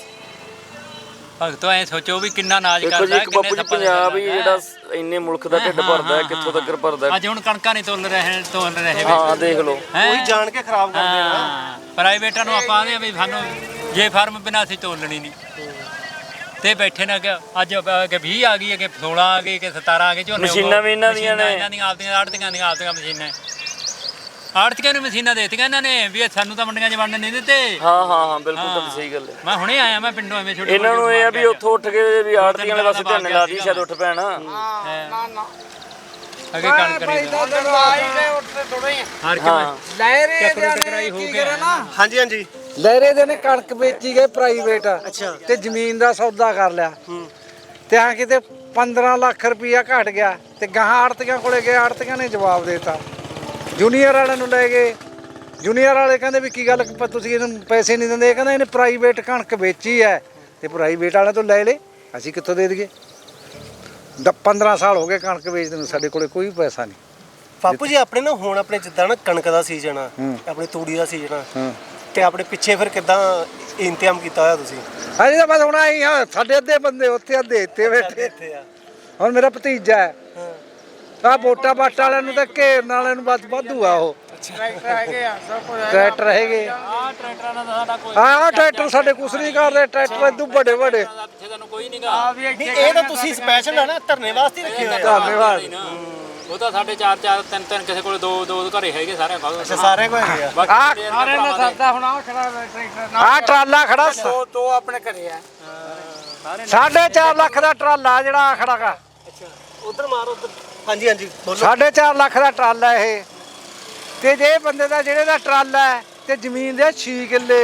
Speaker 7: ਭਗਤੋ ਐ ਸੋਚੋ ਵੀ ਕਿੰਨਾ ਨਾਜ ਕਰਦਾ ਹੈ
Speaker 4: ਜੀ
Speaker 7: ਸੱਪਾਂ ਦੇ
Speaker 4: ਪੰਜਾਬ ਹੀ। ਜਿਹੜਾ ਇੰਨੇ ਮੁਲਕ ਦਾ ਢਿੱਡ ਭਰਦਾ ਹੈ ਕਿੱਥੋਂ ਤੱਕ ਭਰਦਾ ਹੈ?
Speaker 7: ਅੱਜ ਹੁਣ ਕਣਕਾਂ ਨਹੀਂ ਤੋਲ ਰਹੇ ਤੋਲ ਰਹੇ
Speaker 4: ਹਾਂ ਦੇਖ ਲਓ?
Speaker 5: ਉਹੀ ਜਾਣ ਕੇ ਖਰਾਬ ਕਰਦੇ ਆ ਨਾ।
Speaker 7: ਹਾਂ। ਪ੍ਰਾਈਵੇਟਾਂ ਨੂੰ ਆਪਾਂ ਆਦੇ ਵੀ ਸਾਨੂੰ ਜੇ ਫਾਰਮ ਬਿਨਾਂ ਅਸੀਂ ਤੋਲਣੀ ਨਹੀਂ। ਤੇ ਬੈਠੇ ਨਾ ਕਿ ਅੱਜ ਕਿ 20 ਆ ਗਈ ਹੈ ਕਿ 16 ਆ ਗਈ ਕਿ 17 ਆ ਗਈ ਝੋਨੇ
Speaker 4: ਮਸ਼ੀਨਾਂ ਵੀ ਇਹਨਾਂ ਦੀਆਂ ਨੇ।
Speaker 7: ਇਹਨਾਂ ਦੀਆਂ ਆਪਦੀਆਂ ਆੜਤੀਆਂ ਦੀਆਂ ਆਪਦੀਆਂ ਮਸ਼ੀਨਾਂ। ਆੜਤੀਆਂ ਨੂੰ ਮਸ਼ੀਨਾਂ ਦੇ ਦਿੱਤੀਆਂ ਇਹਨਾਂ ਨੇ ਵੀ ਸਾਨੂੰ ਤਾਂ ਮੰਡੀਆਂ 'ਚ ਵੰਡਣ ਨਹੀਂ ਦਿੱਤੇ।
Speaker 4: ਹਾਂ ਹਾਂ ਹਾਂ ਬਿਲਕੁਲ ਤਾਂ ਸਹੀ ਗੱਲ ਹੈ।
Speaker 7: ਮੈਂ ਹੁਣੇ ਆਇਆ ਮੈਂ ਪਿੰਡੋਂ ਐਵੇਂ ਛੋਟੇ
Speaker 4: ਇਹਨਾਂ ਨੂੰ ਇਹ ਆ ਵੀ ਉੱਥੋਂ ਉੱਠ ਕੇ ਵੀ ਆੜਤੀਆਂ ਵਾਲੇ ਪਾਸੇ ਧਿਆਨ ਲਾ ਦੀ ਸ਼ਾਇਦ ਉੱਠ ਪੈਣ।
Speaker 7: ਅੱਗੇ ਕਣਕ ਨਹੀਂ ਦਾ
Speaker 4: ਹਾਂ
Speaker 6: ਲਹਿਰੇ
Speaker 7: ਟੱਕਰੋ ਟਕਰਾਈ ਹੋ।
Speaker 6: ਕੀ
Speaker 7: ਗਿਆ।
Speaker 6: ਕਰੇ ਨਾ?
Speaker 5: ਹਾਂਜੀ ਹਾਂਜੀ।
Speaker 6: ਲਹਿਰੇ ਦੇ ਨੇ ਕਣਕ ਵੇਚੀ ਗਏ ਪ੍ਰਾਈਵੇਟ
Speaker 5: ਅੱਛਾ।
Speaker 6: ਤੇ ਜ਼ਮੀਨ ਦਾ ਸੌਦਾ ਕਰ ਲਿਆ। ਤੇ ਆ ਕਿਤੇ 15 ਲੱਖ ਰੁਪਈਆ ਘਟ ਗਿਆ। ਤੇ ਗਾਹਾਂ ਆੜਤੀਆਂ ਕੋਲੇ ਗਏ ਆੜਤੀਆਂ ਨੇ ਜਵਾਬ ਦੇਤਾ। ਜੂਨੀਅਰ ਵਾਲਿਆਂ ਨੂੰ ਲੈ ਗਏ। ਜੂਨੀਅਰ ਵਾਲੇ ਕਹਿੰਦੇ ਵੀ ਕੀ ਗੱਲ ਪ- ਤੁਸੀਂ ਇਹਨੂੰ ਪੈਸੇ ਨਹੀਂ ਦਿੰਦੇ। ਇਹ ਕਹਿੰਦਾ ਇਹਨੇ ਪ੍ਰਾਈਵੇਟ ਕਣਕ ਵੇਚੀ ਹੈ। ਤੇ ਪ੍ਰਾਈਵੇਟ ਵਾਲਿਆਂ ਤੋਂ ਲੈ ਲੇ ਅਸੀਂ ਕਿੱਥੋਂ ਦੇ ਦਈਏ? ਦ 15 ਸਾਲ ਹੋ ਗਏ ਕਣਕ ਵੇਚਦੇ ਨੂੰ ਸਾਡੇ ਕੋਲੇ ਕੋਈ ਪੈਸਾ ਨਹੀਂ।
Speaker 5: ਬਾਪੂ ਜੀ ਆਪਣੇ ਨਾ ਹੁਣ ਆਪਣੇ ਜਿੱਦਾਂ ਨਾ ਕਣਕ ਦਾ ਸੀਜ਼ਨ ਆ।
Speaker 6: ਹੂੰ।
Speaker 5: ਆਪਣੀ ਤੂੜੀ ਦਾ ਸੀਜ਼ਨ ਆ।
Speaker 6: ਹਾਂ।
Speaker 5: ਤੇ ਆਪਣੇ ਪਿੱਛੇ ਫਿਰ ਕਿਦਾਂ ਇੰਤਜ਼ਾਮ ਕੀਤਾ ਹੋਇਆ ਤੁਸੀਂ?
Speaker 6: ਅਜੇ ਤਾਂ ਬਸ ਹੁਣ ਆਈ ਹਾਂ ਸਾਡੇ ਅੱਧੇ ਬੰਦੇ ਉੱਥੇ ਅੱਧੇ ਇੱਥੇ ਬੈਠੇ।
Speaker 5: ਇੱਥੇ ਆ।
Speaker 6: ਹੁਣ ਮੇਰਾ ਭਤੀਜਾ ਹੈ। ਆ ਵੋਟਾਂ ਬਾਟਾ ਵਾਲਿਆਂ ਨੂੰ ਤਾਂ ਘੇਰਨ ਵਾਲਿਆਂ ਨੂੰ ਬਸ ਵਾਧੂ ਆ ਉਹ। ਟਰੈਕਟਰ ਹੈਗੇ
Speaker 7: ਆ ਟਰੈਕਟਰਾਂ ਦਾ ਸਾਡਾ ਕੋਈ
Speaker 6: ਆ ਟਰੈਕਟਰ ਸਾਡੇ ਕੁਛ ਨਹੀਂ ਕਰਦੇ ਟਰੈਕਟਰ ਇਦੋਂ ਵੱਡੇ ਵੱਡੇ।
Speaker 7: ਪਿੱਛੇ ਤੁਹਾਨੂੰ ਕੋਈ ਨਹੀਂਗਾ
Speaker 5: ਨਹੀਂ ਇਹ ਤਾਂ ਤੁਸੀਂ ਸਪੈਸ਼ਲ ਹੈ ਨਾ ਧਰਨੇ ਵਾਸਤੇ ਹੀ ਰੱਖੇ ਹੋਏ ਆ।
Speaker 6: ਧੰਨਵਾਦ।
Speaker 7: ਉਹ ਤਾਂ ਸਾਡੇ ਚਾਰ ਚਾਰ ਤਿੰਨ ਤਿੰਨ ਕਿਸੇ ਕੋਲੇ ਦੋ ਦੋ ਘਰੇ ਹੈਗੇ ਸਾਰਿਆਂ ਕੋਲ।
Speaker 5: ਅੱਛਾ ਸਾਰਿਆਂ ਕੋਲ ਹੈਗੇ ਆ?
Speaker 6: ਆ
Speaker 7: ਸਾਰੇ ਨੇ
Speaker 6: ਸਰਦਾ ਹੁਣ ਆ ਖੜਾ ਟਰੈਕਟਰ ਆ ਟਰਾਲਾ ਖੜਾ ਦੋ ਦੋ ਆਪਣੇ ਘਰੇ ਆ। ਸਾਢੇ ਚਾਰ ਲੱਖ ਦਾ ਟਰਾਲਾ ਜਿਹੜਾ ਆ ਖੜਾ ਗਾ।
Speaker 5: ਉਧਰ ਮਾਰ ਉਧਰ। ਹਾਂਜੀ ਹਾਂਜੀ ਬੋਲੋ।
Speaker 6: ਸਾਢੇ ਚਾਰ ਲੱਖ ਦਾ ਟਰਾਲਾ ਇਹ। ਤੇ ਜੇ ਬੰਦੇ ਦਾ ਜਿਹੜੇ ਦਾ ਟਰਾਲਾ ਹੈ ਤੇ ਜ਼ਮੀਨ ਦੇ 6 ਕਿੱਲੇ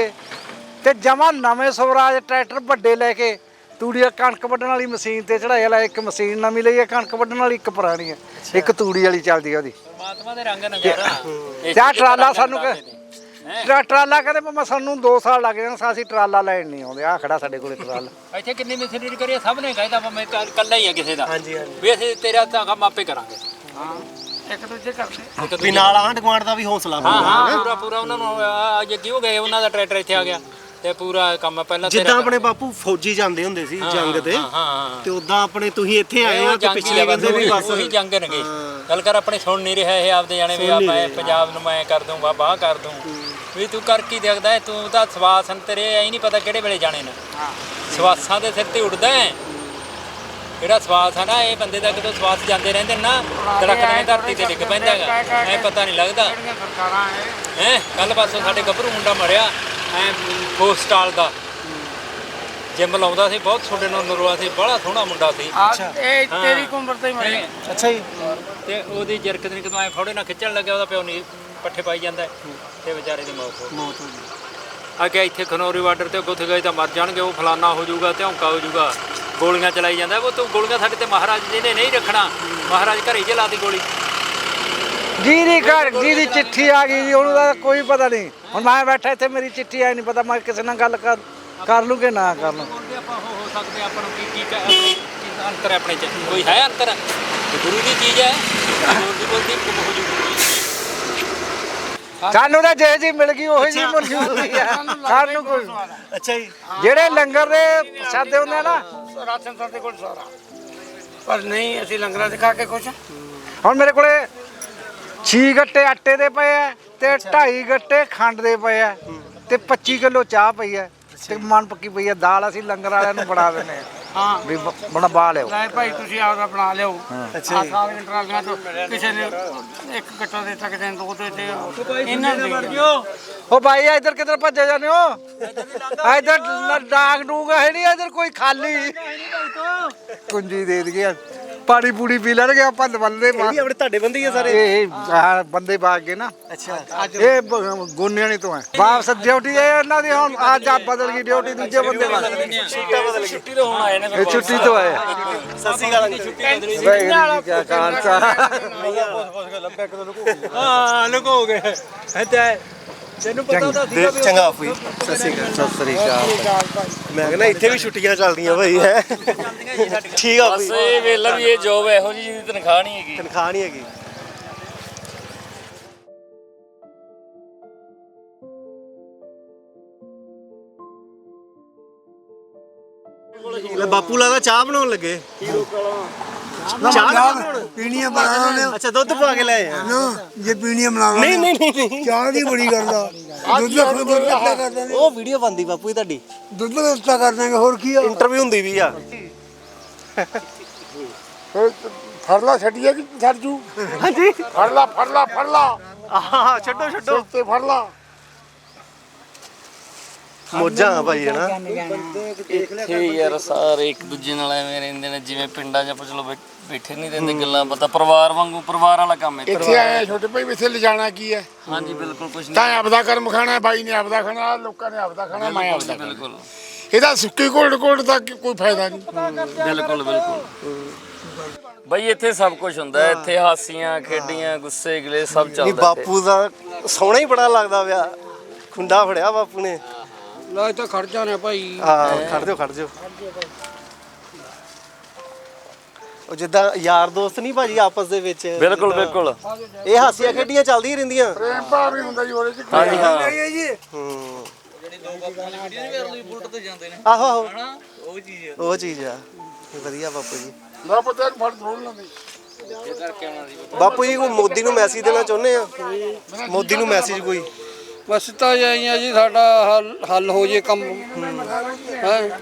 Speaker 6: ਤੇ ਜਮਾ ਨਵੇਂ ਸਵਰਾਜ ਟਰੈਕਟਰ ਵੱਡੇ ਲੈ ਕੇ ਤੂੜੀ ਦਾ ਕਣਕ ਵੱਢਣ ਵਾਲੀ ਮਸ਼ੀਨ ਤੇ ਚੜਾਇਆ ਲਾ ਇੱਕ ਮਸ਼ੀਨ ਨਵੀਂ ਲਈ ਹੈ ਕਣਕ ਵੱਢਣ ਵਾਲੀ ਇੱਕ ਪੁਰਾਣੀ ਹੈ। ਇੱਕ ਤੂੜੀ ਵਾਲੀ ਚੱਲਦੀ ਆ ਉਹਦੀ।
Speaker 7: ਪਰਮਾਤਮਾ ਦੇ ਰੰਗ ਨਜ਼ਾਰਾ।
Speaker 6: ਆਹ ਟਰਾਲਾ ਸਾਨੂੰ ਕਿ ਟਰਾ- ਟਰਾਲਾ ਕਹਿੰਦੇ ਮਮਾ ਸਾਨੂੰ 2 ਸਾਲ ਲੱਗ ਜਾਣ ਅਸੀਂ ਟਰਾਲਾ ਲੈਣ ਨਹੀਂ ਆਉਂਦੇ। ਆ ਖੜਾ ਸਾਡੇ ਕੋਲੇ ਟਰਾਲਾ।
Speaker 7: ਇੱਥੇ ਕਿੰਨੀ ਮਿਸਰੀ ਕਰੀ ਸਭ ਨੇ ਕਹਿਦਾ ਮੈਂ ਕੱਲਾ ਹੀ ਆ ਕਿਸੇ ਦਾ।
Speaker 5: ਹਾਂਜੀ ਹਾਂਜੀ।
Speaker 7: ਵੀ ਅਸੀਂ ਤੇਰਾ ਤਾਂ ਕੰਮ ਆਪੇ ਕਰਾਂਗੇ
Speaker 5: ਵੀ ਨਾਲ ਆਂਢ ਗੁਆਂਢ ਦਾ ਵੀ ਹੌਸਲਾ
Speaker 7: ਹਾਂ ਹਾਂ ਪੂਰਾ ਪੂਰਾ ਉਹਨਾਂ ਨੂੰ ਆ, ਅੱਜ ਕਿਉਂ ਗਏ ਉਹਨਾਂ ਦਾ ਟਰੈਕਟਰ ਇੱਥੇ ਆ ਗਿਆ। ਤੇ ਪੂਰਾ ਕੰਮ ਪਹਿਲਾਂ
Speaker 5: ਜਿੱਦਾਂ ਆਪਣੇ ਬਾਪੂ ਫੌਜੀ ਜਾਂਦੇ ਹੁੰਦੇ ਸੀ ਜੰਗ ਤੇ
Speaker 7: ਹਾਂ ਹਾਂ
Speaker 5: ਤੇ ਉਦਾਂ ਆਪਣੇ ਤੁਸੀਂ ਇੱਥੇ ਆਏ ਆ ਤੇ ਪਿਛਲੇ ਬੰਦੇ ਵੀ ਬਸ
Speaker 7: ਉਹੀ ਜੰਗ ਨਗੇ ਗੱਲ ਕਰ ਆਪਣੀ ਸੁਣ ਨਹੀਂ ਰਿਹਾ ਇਹ ਆਪਦੇ ਜਾਣੇ ਵੀ ਆ ਮੈਂ ਪੰਜਾਬ ਨੂੰ ਮੈਂ ਕਰ ਦੂੰ ਬਾਬਾ ਕਰ ਦੂੰ ਵੀ ਤੂੰ ਕਰ ਕੀ ਦੇਖਦਾ ਹੈ? ਤੂੰ ਤਾਂ ਸਵਾਸਨ ਤੇਰੇ ਐ ਨਹੀਂ ਪਤਾ ਕਿਹੜੇ ਵੇਲੇ ਜਾਣੇ ਨੇ। ਸਵਾਸਾਂ ਦੇ ਸਿਰ ਤੇ ਉੱਡਦਾ ਹੈ ਜਿਹੜਾ ਸਵਾਸ ਹੈ ਨਾ ਇਹ ਬੰਦੇ ਦਾ ਕਿਤੇ ਸਵਾਸ ਜਾਂਦੇ ਰਹਿੰਦੇ ਨੇ ਨਾ ਦਰਖਤ ਨੇ ਧਰਤੀ ਤੇ ਡਿੱਗ ਪੈਂਦਾ ਹੈਗਾ ਐ ਪਤਾ ਨਹੀਂ ਲੱਗਦਾ। ਹੈ ਕੱਲ ਪਾਸੋਂ ਸਾਡੇ ਗੱਭਰੂ ਮੁੰਡਾ ਮਰਿਆ। ਐ ਹੋਸਟਾਲ ਦਾ। ਜਿਮ ਲਾਉਂਦਾ ਸੀ ਬਹੁਤ ਛੋਟੇ ਨੂੰ ਨਰਵਾ ਸੀ ਬੜਾ ਸੋਹਣਾ ਮੁੰਡਾ ਸੀ।
Speaker 6: ਇਹ
Speaker 7: ਤੇਰੀ ਉਮਰ ਤੇ ਹੀ
Speaker 5: ਅੱਛਾ ਜੀ।
Speaker 7: ਤੇ ਉਹਦੀ ਜਰਕਤ ਨੇ ਕਦੋਂ ਐ ਫੋੜੇ ਨਾਲ ਖਿੱਚਣ ਲੱਗਿਆ ਉਹਦਾ ਪਿਓ ਨਹੀਂ ਪੱਠੇ ਪਾਈ ਜਾਂਦਾ ਹੈ, ਤੇ ਵਿਚਾਰੇ ਦੀ ਮੌਤ ਹੋ ਗਈ।
Speaker 5: ਮੌਤ ਹੋ ਗਈ।
Speaker 7: ਆ ਕਿ ਇੱਥੇ ਖਨੌਰੀ ਬਾਰਡਰ ਤੇ ਉੱਥੇ ਗਏ ਤਾਂ ਮਰ ਜਾਣਗੇ ਉਹ ਫਲਾਨਾ ਹੋ ਜਾਊਗਾ ਹੌਂਕਾ ਹੋ ਜਾਊਗਾ। ਗੋਲੀਆਂ ਚਲਾਈ ਜਾਂਦਾ ਉਹ ਤੂੰ ਗੋਲੀਆਂ ਸਾਡੇ ਤੇ ਮਹਾਰਾਜ ਜੀ ਨੇ ਨਹੀਂ ਰੱਖਣਾ। ਮਹਾਰਾਜ ਘਰੇ ਹੀ ਲਾਤੀ ਗੋਲੀ।
Speaker 6: ਜਿਹਦੀ ਘਰ ਜਿਹਦੀ ਚਿੱਠੀ ਆ ਗਈ ਜੀ ਉਹਨੂੰ ਤਾਂ ਕੋਈ ਪਤਾ ਨਹੀਂ। ਹੁਣ ਮੈਂ ਬੈਠਾ ਇੱਥੇ ਮੇਰੀ ਚਿੱਠੀ ਆਈ ਨਹੀਂ ਪਤਾ ਮੈਂ ਕਿਸੇ ਨਾਲ ਗੱਲ ਕਰ ਕਰ ਲੂ ਕਿ ਨਾ ਕਰ ਲੂ।
Speaker 7: ਬੋਲਦੇ ਆਪਾਂ ਹੋ ਹੋ ਸਕਦੇ ਆਪਾਂ ਨੂੰ ਕੀ ਕੀ ਕਹਿ- ਆਪਣੀ ਕੀ ਅੰਤਰ ਹੈ ਆਪਣੇ ਚ? ਕੋਈ ਹੈ ਅੰਤਰ? ਗੁਰੂ ਦੀ ਚੀਜ਼ ਹੈ। ਬੋਲਦੀ ਬੋਲਦੀ ਗੁੰਮ ਹੋ ਜੂਗੀ
Speaker 6: ਸਾਨੂੰ ਤਾਂ ਜੇ ਜੀ ਮਿਲ ਗਈ ਉਹੀ ਜੀ ਮਨਜ਼ੂਰੀ ਆ ਸਾਨੂੰ ਕੋਈ
Speaker 5: ਅੱਛਾ ਜੀ।
Speaker 6: ਜਿਹੜੇ ਲੰਗਰ ਦੇ ਸਾਦੇ ਹੁੰਦੇ ਆ ਨਾ।
Speaker 1: ਰਾਸ਼ਨ ਸਾਡੇ ਕੋਲ ਸਾਰਾ। ਪਰ ਨਹੀਂ ਅਸੀਂ ਲੰਗਰਾਂ 'ਚ ਖਾ ਕੇ ਖੁਸ਼
Speaker 6: ਹੁਣ ਮੇਰੇ ਕੋਲੇ 6 ਗੱਟੇ ਆਟੇ ਦੇ ਪਏ ਆ ਤੇ 2.5 ਗੱਟੇ ਖੰਡ ਦੇ ਪਏ ਆ ਤੇ 25 ਕਿਲੋ ਚਾਹ ਪਈ ਆ ਤੇ ਮਨ ਪੱਕੀ ਪਈ ਆ ਦਾਲ ਅਸੀਂ ਲੰਗਰ ਵਾਲਿਆਂ ਨੂੰ ਬਣਾ ਦਿੰਦੇ ਆ।
Speaker 1: ਹਾਂ।
Speaker 6: ਵੀ ਬਣਾ ਬਾ ਲਿਓ।
Speaker 1: ਲੈ ਭਾਈ ਤੁਸੀਂ ਆਪਦਾ ਬਣਾ ਲਿਓ।
Speaker 5: ਅੱਛਾ।
Speaker 1: ਸਾਲ ਇੰਟਰਾਲੀਆਂ ਤੋਂ ਕਿਸੇ ਨੇ ਇੱਕ ਗੱਟਾ ਦੇ ਤੱਕ ਦੇ ਦੋ ਦੇ ਤੇ ਇਹਨਾਂ ਦੇ
Speaker 6: ਓ ਭਾਈ ਇੱਧਰ ਕਿੱਧਰ ਭੱਜੇ ਜਾਂਦੇ ਹੋ? ਇੱਧਰ ਨ- ਡਾਂਗ ਡੂੰਗ ਹੈ ਨਹੀਂ ਇੱਧਰ ਕੋਈ ਖਾਲੀ। ਕੁੰਜੀ ਦੇ ਦਈਏ। ਪਾਣੀ ਪੂੜੀ ਪੀ ਲੈਣਗੇ ਆਪਾਂ ਬੰਦੇ
Speaker 5: ਇਹ ਵੀ ਆਪਣੇ ਤੁਹਾਡੇ ਬੰਦੇ ਹੀ ਆ ਸਾਰੇ?
Speaker 6: ਇਹ ਆਹ ਬੰਦੇ ਬਾਗ ਗਏ ਨਾ।
Speaker 5: ਅੱਛਾ
Speaker 6: ਇਹ ਗੋਨਿਆਣੀ ਤੋਂ ਹੈ। ਵਾਪਸ ਡਿਊਟੀ ਇਹ ਇਹਨਾਂ ਦੀ ਹੁਣ ਅੱਜ ਆ ਬਦਲ ਗਈ ਡਿਊਟੀ ਦੂਜੇ ਬੰਦੇ ਵਾਸਤੇ
Speaker 4: ਛੁੱਟੀ ਤੋਂ ਹੁਣ ਆਏ ਨੇ
Speaker 6: ਇਹ ਛੁੱਟੀ ਤੋਂ ਆਏ ਆ।
Speaker 5: ਸਤਿ ਸ਼੍ਰੀ ਅਕਾਲ ਅੰਕਲ
Speaker 6: ਵਾਹਿਗੁਰੂ ਜੀ ਕਾ ਖਾਲਸਾ
Speaker 5: ਹਾਂ ਲੁਕੋ ਗਏ। ਇੱਥੇ ਤੈਨੂੰ ਪਤਾ ਤਾਂ ਸੀਗਾ ਵੀ ਚੰਗਾ ਫੂਈ ਸਤਿ ਸ਼੍ਰੀ ਅਕਾਲ। ਸਤਿ ਸ਼੍ਰੀ ਅਕਾਲ। ਮੈਂ ਕਹਿੰਦਾ ਇੱਥੇ ਵੀ ਛੁੱਟੀਆਂ ਚੱਲਦੀਆਂ ਭਾਈ ਹੈ। ਠੀਕ ਆ
Speaker 4: ਬਸ ਇਹ ਵੇਲਾ ਵੀ ਇਹ ਜੋਬ ਇਹੋ ਜਿਹੀ ਜਿਹਦੀ ਤਨਖਾਹ ਨਹੀਂ ਹੈਗੀ।
Speaker 5: ਤਨਖਾਹ ਨਹੀਂ ਹੈਗੀ। ਲੈ ਬਾਪੂ ਲਾਦਾ ਚਾਹ ਬਣਾਉਣ ਲੱਗੇ। ਚਾਹ ਬਣਾਉਣ।
Speaker 2: ਪੀਣੀ ਆ ਬਣਾ ਲੈਂਦੇ ਆ
Speaker 5: ਅੱਛਾ ਦੁੱਧ ਪਾ ਕੇ ਲੈ ਆ।
Speaker 2: ਨਾ ਜੇ ਪੀਣੀ ਆ ਬਣਾ
Speaker 5: ਨਹੀਂ
Speaker 2: ਲੈਂਦੇ
Speaker 5: ਨਹੀਂ ਨਹੀਂ ਨਹੀਂ।
Speaker 2: ਚਾਹ ਦੀ ਬੜੀ ਗੱਲ ਆ। ਦੁੱਧ ਦਾ ਦੁੱਧ ਦਾ ਕਰ ਦਾਂਗੇ
Speaker 5: ਉਹ ਵੀਡੀਓ ਬੰਦੀ ਬਾਪੂ ਜੀ ਤੁਹਾਡੀ।
Speaker 2: ਦੁੱਧ ਦਾ ਰਸਤਾ ਕਰ ਦਾਂਗੇ ਹੋਰ ਕੀ ਆ?
Speaker 5: ਇੰਟਰਵਿਊ ਹੁੰਦੀ ਵੀ ਆ।
Speaker 1: ਫੜ ਲਾ ਛੱਡੀਏ ਕਿ ਛੱਡ ਜੂ?
Speaker 5: ਹਾਂਜੀ।
Speaker 1: ਫੜ ਲਾ ਫੜ ਲਾ ਫੜ ਲਾ
Speaker 5: ਆਹ ਛੱਡੋ ਛੱਡੋ।
Speaker 1: ਸਿਰ ਤੇ ਫੜ ਲਾ
Speaker 5: ਮੋਜਾਂ ਆ ਭਾਈ ਹਨਾ।
Speaker 4: ਇੱਥੇ ਯਾਰ ਸਾਰੇ ਇੱਕ ਦੂਜੇ ਨਾਲ ਐਵੇਂ ਰਹਿੰਦੇ ਨੇ ਜਿਵੇਂ ਪਿੰਡਾਂ 'ਚ ਆਪਾਂ ਚਲੋ ਬੈ- ਬੈਠੇ ਨਹੀਂ ਰਹਿੰਦੇ ਗੱਲਾਂ ਪਤਾ ਪਰਿਵਾਰ ਵਾਂਗੂ ਪਰਿਵਾਰ ਵਾਲਾ ਕੰਮ ਹੈ
Speaker 1: ਇੱਥੇ ਆਏ ਆ ਛੋਟੇ ਭਾਈ ਇੱਥੇ ਲਿਜਾਣਾ ਕੀ ਹੈ?
Speaker 4: ਹਾਂਜੀ ਬਿਲਕੁਲ ਕੁਝ
Speaker 1: ਤਾਂ
Speaker 4: ਨਹੀਂ।
Speaker 1: ਆਪਦਾ ਕਰਮ ਖਾਣਾ ਬਾਈ ਨੇ ਆਪਦਾ ਖਾਣਾ ਲੋਕਾਂ ਨੇ ਆਪਦਾ ਖਾਣਾ ਮੈਂ ਆਪਦਾ ਖਾਣਾ।
Speaker 4: ਬਿਲਕੁਲ।
Speaker 1: ਇਹਦਾ ਸੁੱਕੀ ਕੋਲਡ ਕੋਲਡ ਦਾ ਕੀ- ਕੋਈ ਫਾਇਦਾ ਨਹੀਂ।
Speaker 4: ਬਿਲਕੁਲ ਬਿਲਕੁਲ। ਬਈ ਇੱਥੇ ਸਭ ਕੁਝ ਹੁੰਦਾ ਹੈ ਇੱਥੇ ਹਾਸੀਆਂ ਖੇਡੀਆਂ ਗੁੱਸੇ ਗਿਲੇ ਸਭ
Speaker 5: ਨਹੀਂ
Speaker 4: ਚੱਲਦਾ ਇੱਥੇ।
Speaker 5: ਬਾਪੂ ਦਾ ਸੋਹਣਾ ਹੀ ਬੜਾ ਲੱਗਦਾ ਪਿਆ। ਖੁੰਡਾ ਫੜਿਆ ਬਾਪੂ ਨੇ।
Speaker 1: ਲੈ ਤਾਂ ਖੜ ਜਾਣੇ ਭਾਈ।
Speaker 5: ਹਾਂ ਖੜ ਜਾਓ ਖੜ ਜਾਓ। ਉਹ ਜਿੱਦਾਂ ਯਾਰ ਦੋਸਤ ਨਹੀਂ ਭਾਜੀ ਆਪਸ ਦੇ ਵਿੱਚ
Speaker 4: ਬਿਲਕੁਲ ਬਿਲਕੁਲ।
Speaker 5: ਇਹ ਹਾਸੀਆਂ ਖੇਡੀਆਂ ਚੱਲਦੀਆਂ ਹੀ ਰਹਿੰਦੀਆਂ।
Speaker 1: ਪ੍ਰੇਮ ਭਾਵ ਵੀ ਹੁੰਦਾ ਜੀ ਉਹਦੇ ਚ।
Speaker 4: ਹਾਂਜੀ ਹਾਂ।
Speaker 5: ਹੂੰ ਆਹੋ ਆਹੋ। ਉਹ ਚੀਜ਼ ਉਹ ਚੀਜ਼ ਆ। ਵਧੀਆ ਬਾਪੂ ਜੀ।
Speaker 1: ਨਾ ਪਤਾ ਫੜ ਥੋੜ ਲੈਂਦੇ
Speaker 5: ਬਾਪੂ ਜੀ ਕੋਈ ਮੋਦੀ ਨੂੰ ਮੈਸੇਜ ਦੇਣਾ ਚਾਹੁੰਦੇ ਆ? ਮੋਦੀ ਨੂੰ ਮੈਸੇਜ ਕੋਈ?
Speaker 9: ਬਸ ਤਾਂ ਜਾਈਆਂ ਜੀ ਸਾਡਾ ਹੱਲ ਹੱਲ ਹੋ ਜੇ ਕੰਮ। ਹੈ।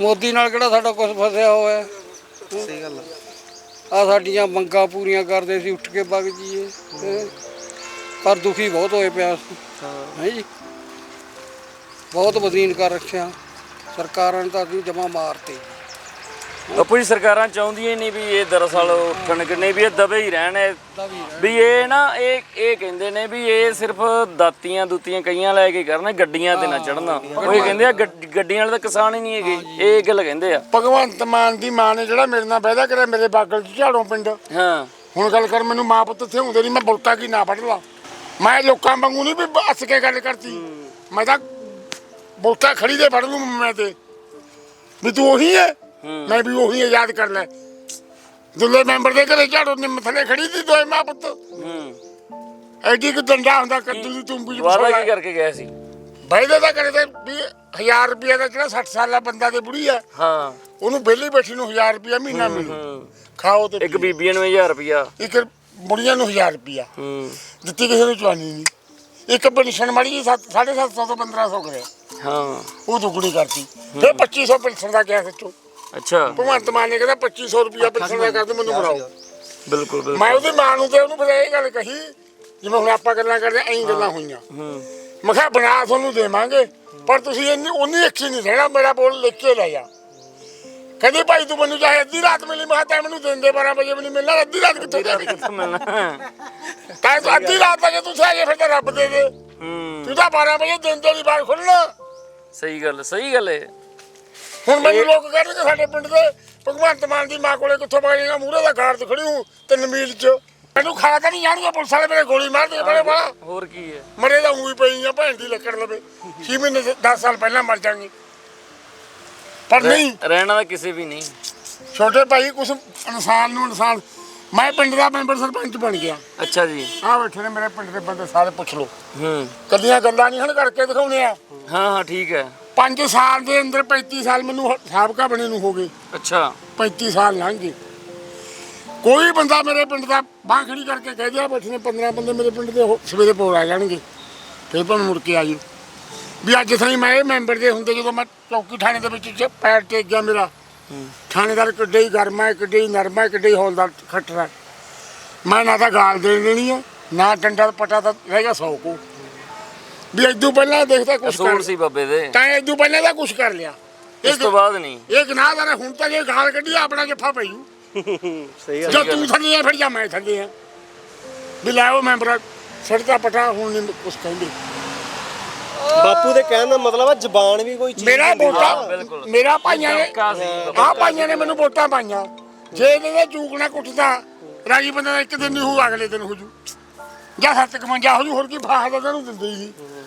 Speaker 9: ਮੋਦੀ ਨਾਲ ਕਿਹੜਾ ਸਾਡਾ ਕੁਝ ਫਸਿਆ ਹੋਇਆ?
Speaker 5: ਸਹੀ ਗੱਲ ਆ।
Speaker 9: ਆ ਸਾਡੀਆਂ ਮੰਗਾਂ ਪੂਰੀਆਂ ਕਰਦੇ ਸੀ ਉੱਠ ਕੇ ਵਗ ਜੀਏ ਹੈਂ। ਪਰ ਦੁਖੀ ਬਹੁਤ ਹੋਏ ਪਿਆ ਹੈ ਜੀ? ਬਹੁਤ ਬਦੀਨ ਕਰ ਰੱਖਿਆ। ਸਰਕਾਰਾਂ ਨੇ ਤਾਂ ਅਸੀਂ ਜਮਾ ਮਾਰਤੇ।
Speaker 4: ਜੀ ਸਰਕਾਰਾਂ ਚਾਹੁੰਦੀਆਂ ਹੀ ਨਹੀਂ ਵੀ ਇਹ ਦਰਅਸਲ ਉੱਠਣ ਕਿ ਨਹੀਂ ਵੀ ਇਹ ਦਬੇ ਹੀ ਰਹਿਣ ਇਹ- ਵੀ ਇਹ ਨਾ ਇਹ ਇਹ ਕਹਿੰਦੇ ਨੇ ਵੀ ਇਹ ਸਿਰਫ ਦਾਤੀਆਂ ਦੁੱਤੀਆਂ ਕਈਆਂ ਲੈ ਕੇ ਕਰਨ ਗੱਡੀਆਂ ਤੇ ਨਾ ਚੜਨਾ ਉਹ ਇਹ ਕਹਿੰਦੇ ਆ ਗੱਡ- ਗੱਡੀਆਂ ਵਾਲੇ ਤਾਂ ਕਿਸਾਨ ਹੀ ਨਹੀਂ ਹੈਗੇ। ਇਹ ਗੱਲ ਕਹਿੰਦੇ ਆ।
Speaker 1: ਭਗਵੰਤ ਮਾਨ ਦੀ ਮਾਂ ਨੇ ਜਿਹੜਾ ਮੇਰੇ ਨਾਲ ਵਾਅਦਾ ਕਰਿਆ ਮੇਰੇ ਬਾਗਲ ਚ ਝਾੜੋਂ ਪਿੰਡ।
Speaker 4: ਹਾਂ।
Speaker 1: ਹੁਣ ਗੱਲ ਕਰ ਮੈਨੂੰ ਮਾਂ ਪੁੱਤ ਇੱਥੇ ਹੁੰਦੇ ਨਹੀਂ ਮੈਂ ਬੁਲਤਾ ਕੀ ਨਾ ਪੜ ਲਾ। ਮੈਂ ਲੋਕਾਂ ਵਾਂਗੂ ਨਹੀਂ ਵੀ ਹੱਸ ਕੇ ਗੱਲ ਕਰਤੀ ਮੈਂ ਤਾਂ ਬੁਲਤਾ ਖੜੀ ਦੇ ਪੜ ਲੂ ਮੈਂ ਤੇ। ਵੀ ਤੂੰ ਉਹੀ ਹੈ ਮੈਂ ਵੀ ਉਹੀ ਹੈ ਯਾਦ ਕਰ ਲੈ ਦੁੱਲੇ ਮੈਂਬਰ ਦੇ ਘਰੇ ਝਾੜੋ ਨਿੰਮ ਥੱਲੇ ਖੜੀ ਸੀ ਦੋਏ ਮਾਂ ਪੁੱਤ।
Speaker 4: ਹੂੰ।
Speaker 1: ਐਡੀ ਕਿ ਡੰਡਾ ਹੁੰਦਾ ਕੱਦੂ ਦੀ ਤੂੰ ਵੀ
Speaker 4: ਵਾਦਾ ਕੀ ਕਰਕੇ ਗਏ ਸੀ?
Speaker 1: ਵਾਅਦੇ ਤਾਂ ਕਰੇ ਤੇ ਵੀ 1000 ਰੁਪਏ ਦਾ ਜਿਹੜਾ 60 ਸਾਲਾ ਬੰਦਾ ਤੇ ਬੁੜੀ ਹੈ।
Speaker 4: ਹਾਂ।
Speaker 1: ਉਹਨੂੰ ਵਿਹਲੀ ਬੈਠੀ ਨੂੰ 1000 ਰੁਪਏ ਮਹੀਨਾ ਮਿਲੂ। ਖਾਓ ਤੇ
Speaker 4: ਇੱਕ ਬੀਬੀਆਂ ਨੂੰ 1000 ਰੁਪਿਆ
Speaker 1: ਇੱਕ ਬੁੜੀਆਂ ਨੂੰ 1000 ਰੁਪਿਆ
Speaker 4: ਹੂੰ।
Speaker 1: ਦਿੱਤੀ ਕਿਸੇ ਨੂੰ ਚਵਾਨੀ ਨਹੀਂ। ਇੱਕ ਪੈਨਸ਼ਨ ਮਾੜੀ ਜੀ 750 ਤੋਂ 1500 ਕਰੇ।
Speaker 4: ਹਾਂ।
Speaker 1: ਉਹ ਦੁੱਗਣੀ ਕਰਤੀ। ਫਿਰ 2500 ਪੈਨਸ਼ਨ ਦਾ ਕਿਹਾ ਸੱਚੋ?
Speaker 4: ਅੱਛਾ।
Speaker 1: ਭਗਵੰਤ ਮਾਨ ਨੇ ਕਹਿੰਦਾ 2500 ਰੁਪਿਆ ਪੈਨਸ਼ਨ ਦਾ ਕਰ ਦੇ ਮੈਨੂੰ ਬਣਾਓ
Speaker 4: ਬਿਲਕੁਲ ਬਿਲਕੁਲ।
Speaker 1: ਮੈਂ ਉਹਦੀ ਮਾਂ ਨੂੰ ਤੇ ਉਹਨੂੰ ਫਿਰ ਇਹ ਗੱਲ ਕਹੀ ਜਿਵੇਂ ਹੁਣ ਆਪਾਂ ਗੱਲਾਂ ਕਰਦੇ ਐਂ ਗੱਲਾਂ ਹੋਈਆਂ।
Speaker 4: ਹੂੰ।
Speaker 1: ਮੈਂ ਕਿਹਾ ਬਣਾ ਤੁਹਾਨੂੰ ਦੇਵਾਂਗੇ ਪਰ ਤੁਸੀਂ ਇੰਨੀ ਉਨੀ ਅੱਖੀ ਨਹੀਂ ਰਹਿਣਾ ਮੇਰਾ ਬੋਲ ਲਿਖ ਕੇ ਲੈ ਜਾ। ਕਹਿੰਦੀ ਭਾਈ ਤੂੰ ਮੈਨੂੰ ਚਾਹੇ ਅੱਧੀ ਰਾਤ ਮਿਲੀ ਮੈਂ ਤੈਂ ਮੈਨੂੰ ਦਿਨ ਦੇ 12 ਵਜੇ ਮੈਨੂੰ ਮਿਲਣਾ ਅੱਧੀ ਰਾਤ ਕਿੱਥੋਂ ਦੇ ਦੇ
Speaker 4: ਕਿੱਥੋਂ ਮਿਲਣਾ?
Speaker 1: ਤਾਂ ਤੂੰ ਅੱਧੀ ਰਾਤ ਤੱਕ ਤੂੰ ਚਾਹੇ ਫਿਰ ਤਾਂ ਰੱਬ ਦੇ ਦੇ।
Speaker 4: ਹੂੰ।
Speaker 1: ਤੂੰ ਤਾਂ 12 ਵਜੇ ਦਿਨ ਦੀ ਬਾਹਰ ਖੁੱਲਣਾ।
Speaker 4: ਸਹੀ ਗੱਲ ਸਹੀ ਗੱਲ ਹੈ
Speaker 1: ਹੁਣ ਮੈਨੂੰ ਲੋਕ ਕਹਿਣਗੇ ਸਾਡੇ ਪਿੰਡ ਦੇ ਭਗਵੰਤ ਮਾਨ ਦੀ ਮਾਂ ਕੋਲੇ ਕਿੱਥੋਂ ਪਾਏਗਾ ਮੂਹਰੇ ਦਾ ਗਾਰਡ ਤੇ ਖੜੀ ਹੂੰ ਤਿੰਨ ਮੀਲ ਚ। ਮੈਨੂੰ ਖਾ ਤਾਂ ਨਹੀਂ ਜਾਣਗੇ ਪੁਲਿਸ ਵਾਲੇ ਮੇਰੇ ਗੋਲੀ ਮਾਰ ਦੇ ਬੜੇ ਬੜਾ
Speaker 4: ਹੋਰ ਕੀ ਹੈ?
Speaker 1: ਮਰੇ ਤਾਂ ਉਹੀ ਪਈ ਆ ਭੈਣ ਦੀ ਲੱਕੜ ਲਵੇ। 6 ਮਹੀਨੇ 10 ਸਾਲ ਪਹਿਲਾਂ ਮਰ ਜਾਣਗੇ ਪਰ ਨਹੀਂ।
Speaker 4: ਰਹਿ- ਰਹਿਣਾ ਤਾਂ ਕਿਸੇ ਵੀ ਨਹੀਂ।
Speaker 1: ਛੋਟੇ ਭਾਈ ਕੁਛ ਇਨਸਾਨ ਨੂੰ ਇਨਸਾਨ ਮੈਂ ਪਿੰਡ ਦਾ ਮੈਂਬਰ ਸਰਪੰਚ ਬਣ ਗਿਆ।
Speaker 4: ਅੱਛਾ ਜੀ।
Speaker 1: ਆ ਬੈਠੇ ਨੇ ਮੇਰੇ ਪਿੰਡ ਦੇ ਬੰਦੇ ਸਾਰੇ ਪੁੱਛ ਲਓ।
Speaker 4: ਹੂੰ।
Speaker 1: ਕੱਲੀਆਂ ਗੱਲਾਂ ਨਹੀਂ ਹਨ ਕਰਕੇ ਦਿਖਾਉਣੇ ਆ।
Speaker 4: ਹਾਂ ਹਾਂ ਠੀਕ ਹੈ।
Speaker 1: 5 ਸਾਲ ਦੇ ਅੰਦਰ 35 ਸਾਲ ਮੈਨੂੰ ਹ- ਸਾਬਕਾ ਬਣੇ ਨੂੰ ਹੋ ਗਏ।
Speaker 4: ਅੱਛਾ।
Speaker 1: 35 ਸਾਲ ਲੰਘ ਗਏ। ਕੋਈ ਬੰਦਾ ਮੇਰੇ ਪਿੰਡ ਦਾ ਬਾਂਹ ਖੜੀ ਕਰਕੇ ਕਹਿ ਦਿਆ ਬੈਠੇ ਨੇ 15 ਬੰਦੇ ਮੇਰੇ ਪਿੰਡ ਦੇ ਉਹ ਸਵੇਰੇ ਪੋਰ ਆ ਜਾਣਗੇ। ਫਿਰ ਭਾਵੇਂ ਮੁੜ ਕੇ ਆ ਵੀ ਅੱਜ ਸਹੀ ਮੈਂ ਇਹ ਮੈਂਬਰ ਦੇ ਹੁੰਦੇ ਜਦੋਂ ਮੈਂ ਚੌਕੀ ਥਾਣੇ ਦੇ ਵਿੱਚ ਪੈਰ ਟੇਕ ਗਿਆ ਮੇਰਾ। ਥਾਣੇਦਾਰ ਕਿੱਡੇ ਹੀ ਗਰਮਾ ਹੈ ਕਿੱਡੇ ਹੀ ਨਰਮਾ ਹੈ ਕਿੱਡੇ ਹੀ ਹੌਲਦਾਰ ਖੱਟਰਾ ਮੈਂ ਨਾ ਤਾਂ ਗਾਲ ਦੇਣ ਦੇਣੀ ਹੈ ਨਾ ਡੰਡਾ ਪਟਾ ਤਾਂ ਰਹਿ ਗਿਆ ਸੌ ਕੋ। ਵੀ ਇਦੋਂ ਪਹਿਲਾਂ ਦੇਖਦਾ ਕੁਛ
Speaker 4: ਅਸੂਲ
Speaker 1: ਕਰ
Speaker 4: ਸੀ ਬੱਬੇ ਦੇ।
Speaker 1: ਤਾਂ ਇਦੋਂ ਪਹਿਲਾਂ ਦਾ ਕੁਛ ਕਰ ਲਿਆ।
Speaker 4: ਇਸ ਤੋਂ ਬਾਅਦ ਨਹੀਂ।
Speaker 1: ਇਹ ਗੁਨਾਹਗਾਰ ਹੈ, ਹੁਣ ਤਾਂ ਜੇ ਗਾਲ ਕੱਢੀ ਆਪਣਾ ਜੱਫਾ ਪਈ
Speaker 5: ਸਹੀ ਗੱਲ
Speaker 1: ਜੋ ਤੂੰ ਥੱਲੇ ਆ ਫਿਰ ਜਾਂ ਮੈਂ ਥੱਲੇ ਆ। ਵੀ ਲੈ ਉਹ ਮੈਂਬਰ ਸੜਦਾ ਪਟਾ ਹੁਣ ਨਹੀਂ ਕੁਛ ਕਹਿੰਦੇ।
Speaker 5: ਬਾਪੂ ਦੇ ਕਹਿਣ ਦਾ ਮਤਲਬ ਆ ਜ਼ਬਾਨ ਵੀ ਕੋਈ ਚੀਜ਼
Speaker 1: ਮੇਰਾ
Speaker 5: ਹੁੰਦੀ। ਆ।
Speaker 1: ਵੋਟਾਂ ਮੇਰਾ ਭਾਈਆਂ ਨੇ
Speaker 4: ਧੱਕਾ ਸੀ
Speaker 1: ਆ ਭਾਈਆਂ ਨੇ ਮੈਨੂੰ ਵੋਟਾਂ ਪਾਈਆਂ। ਜੇ ਇਹਦੇ ਚੂਕਣਾ ਕੁੱਟਦਾ ਰਾਜੀ ਬੰਦੇ ਦਾ ਇੱਕ ਦਿਨ ਨਹੀਂ ਹੋਊ ਅਗਲੇ ਦਿਨ ਹੋ ਜੂ। ਜਾਂ ਸੱਤ ਕਮੰਜਾ ਹੋ ਜੂ ਹੋਰ ਕੀ ਫਾਹਾ ਦਾ ਤੈਨੂੰ ਦਿੰਦੇ ਹੀ। ਨਹੀਂ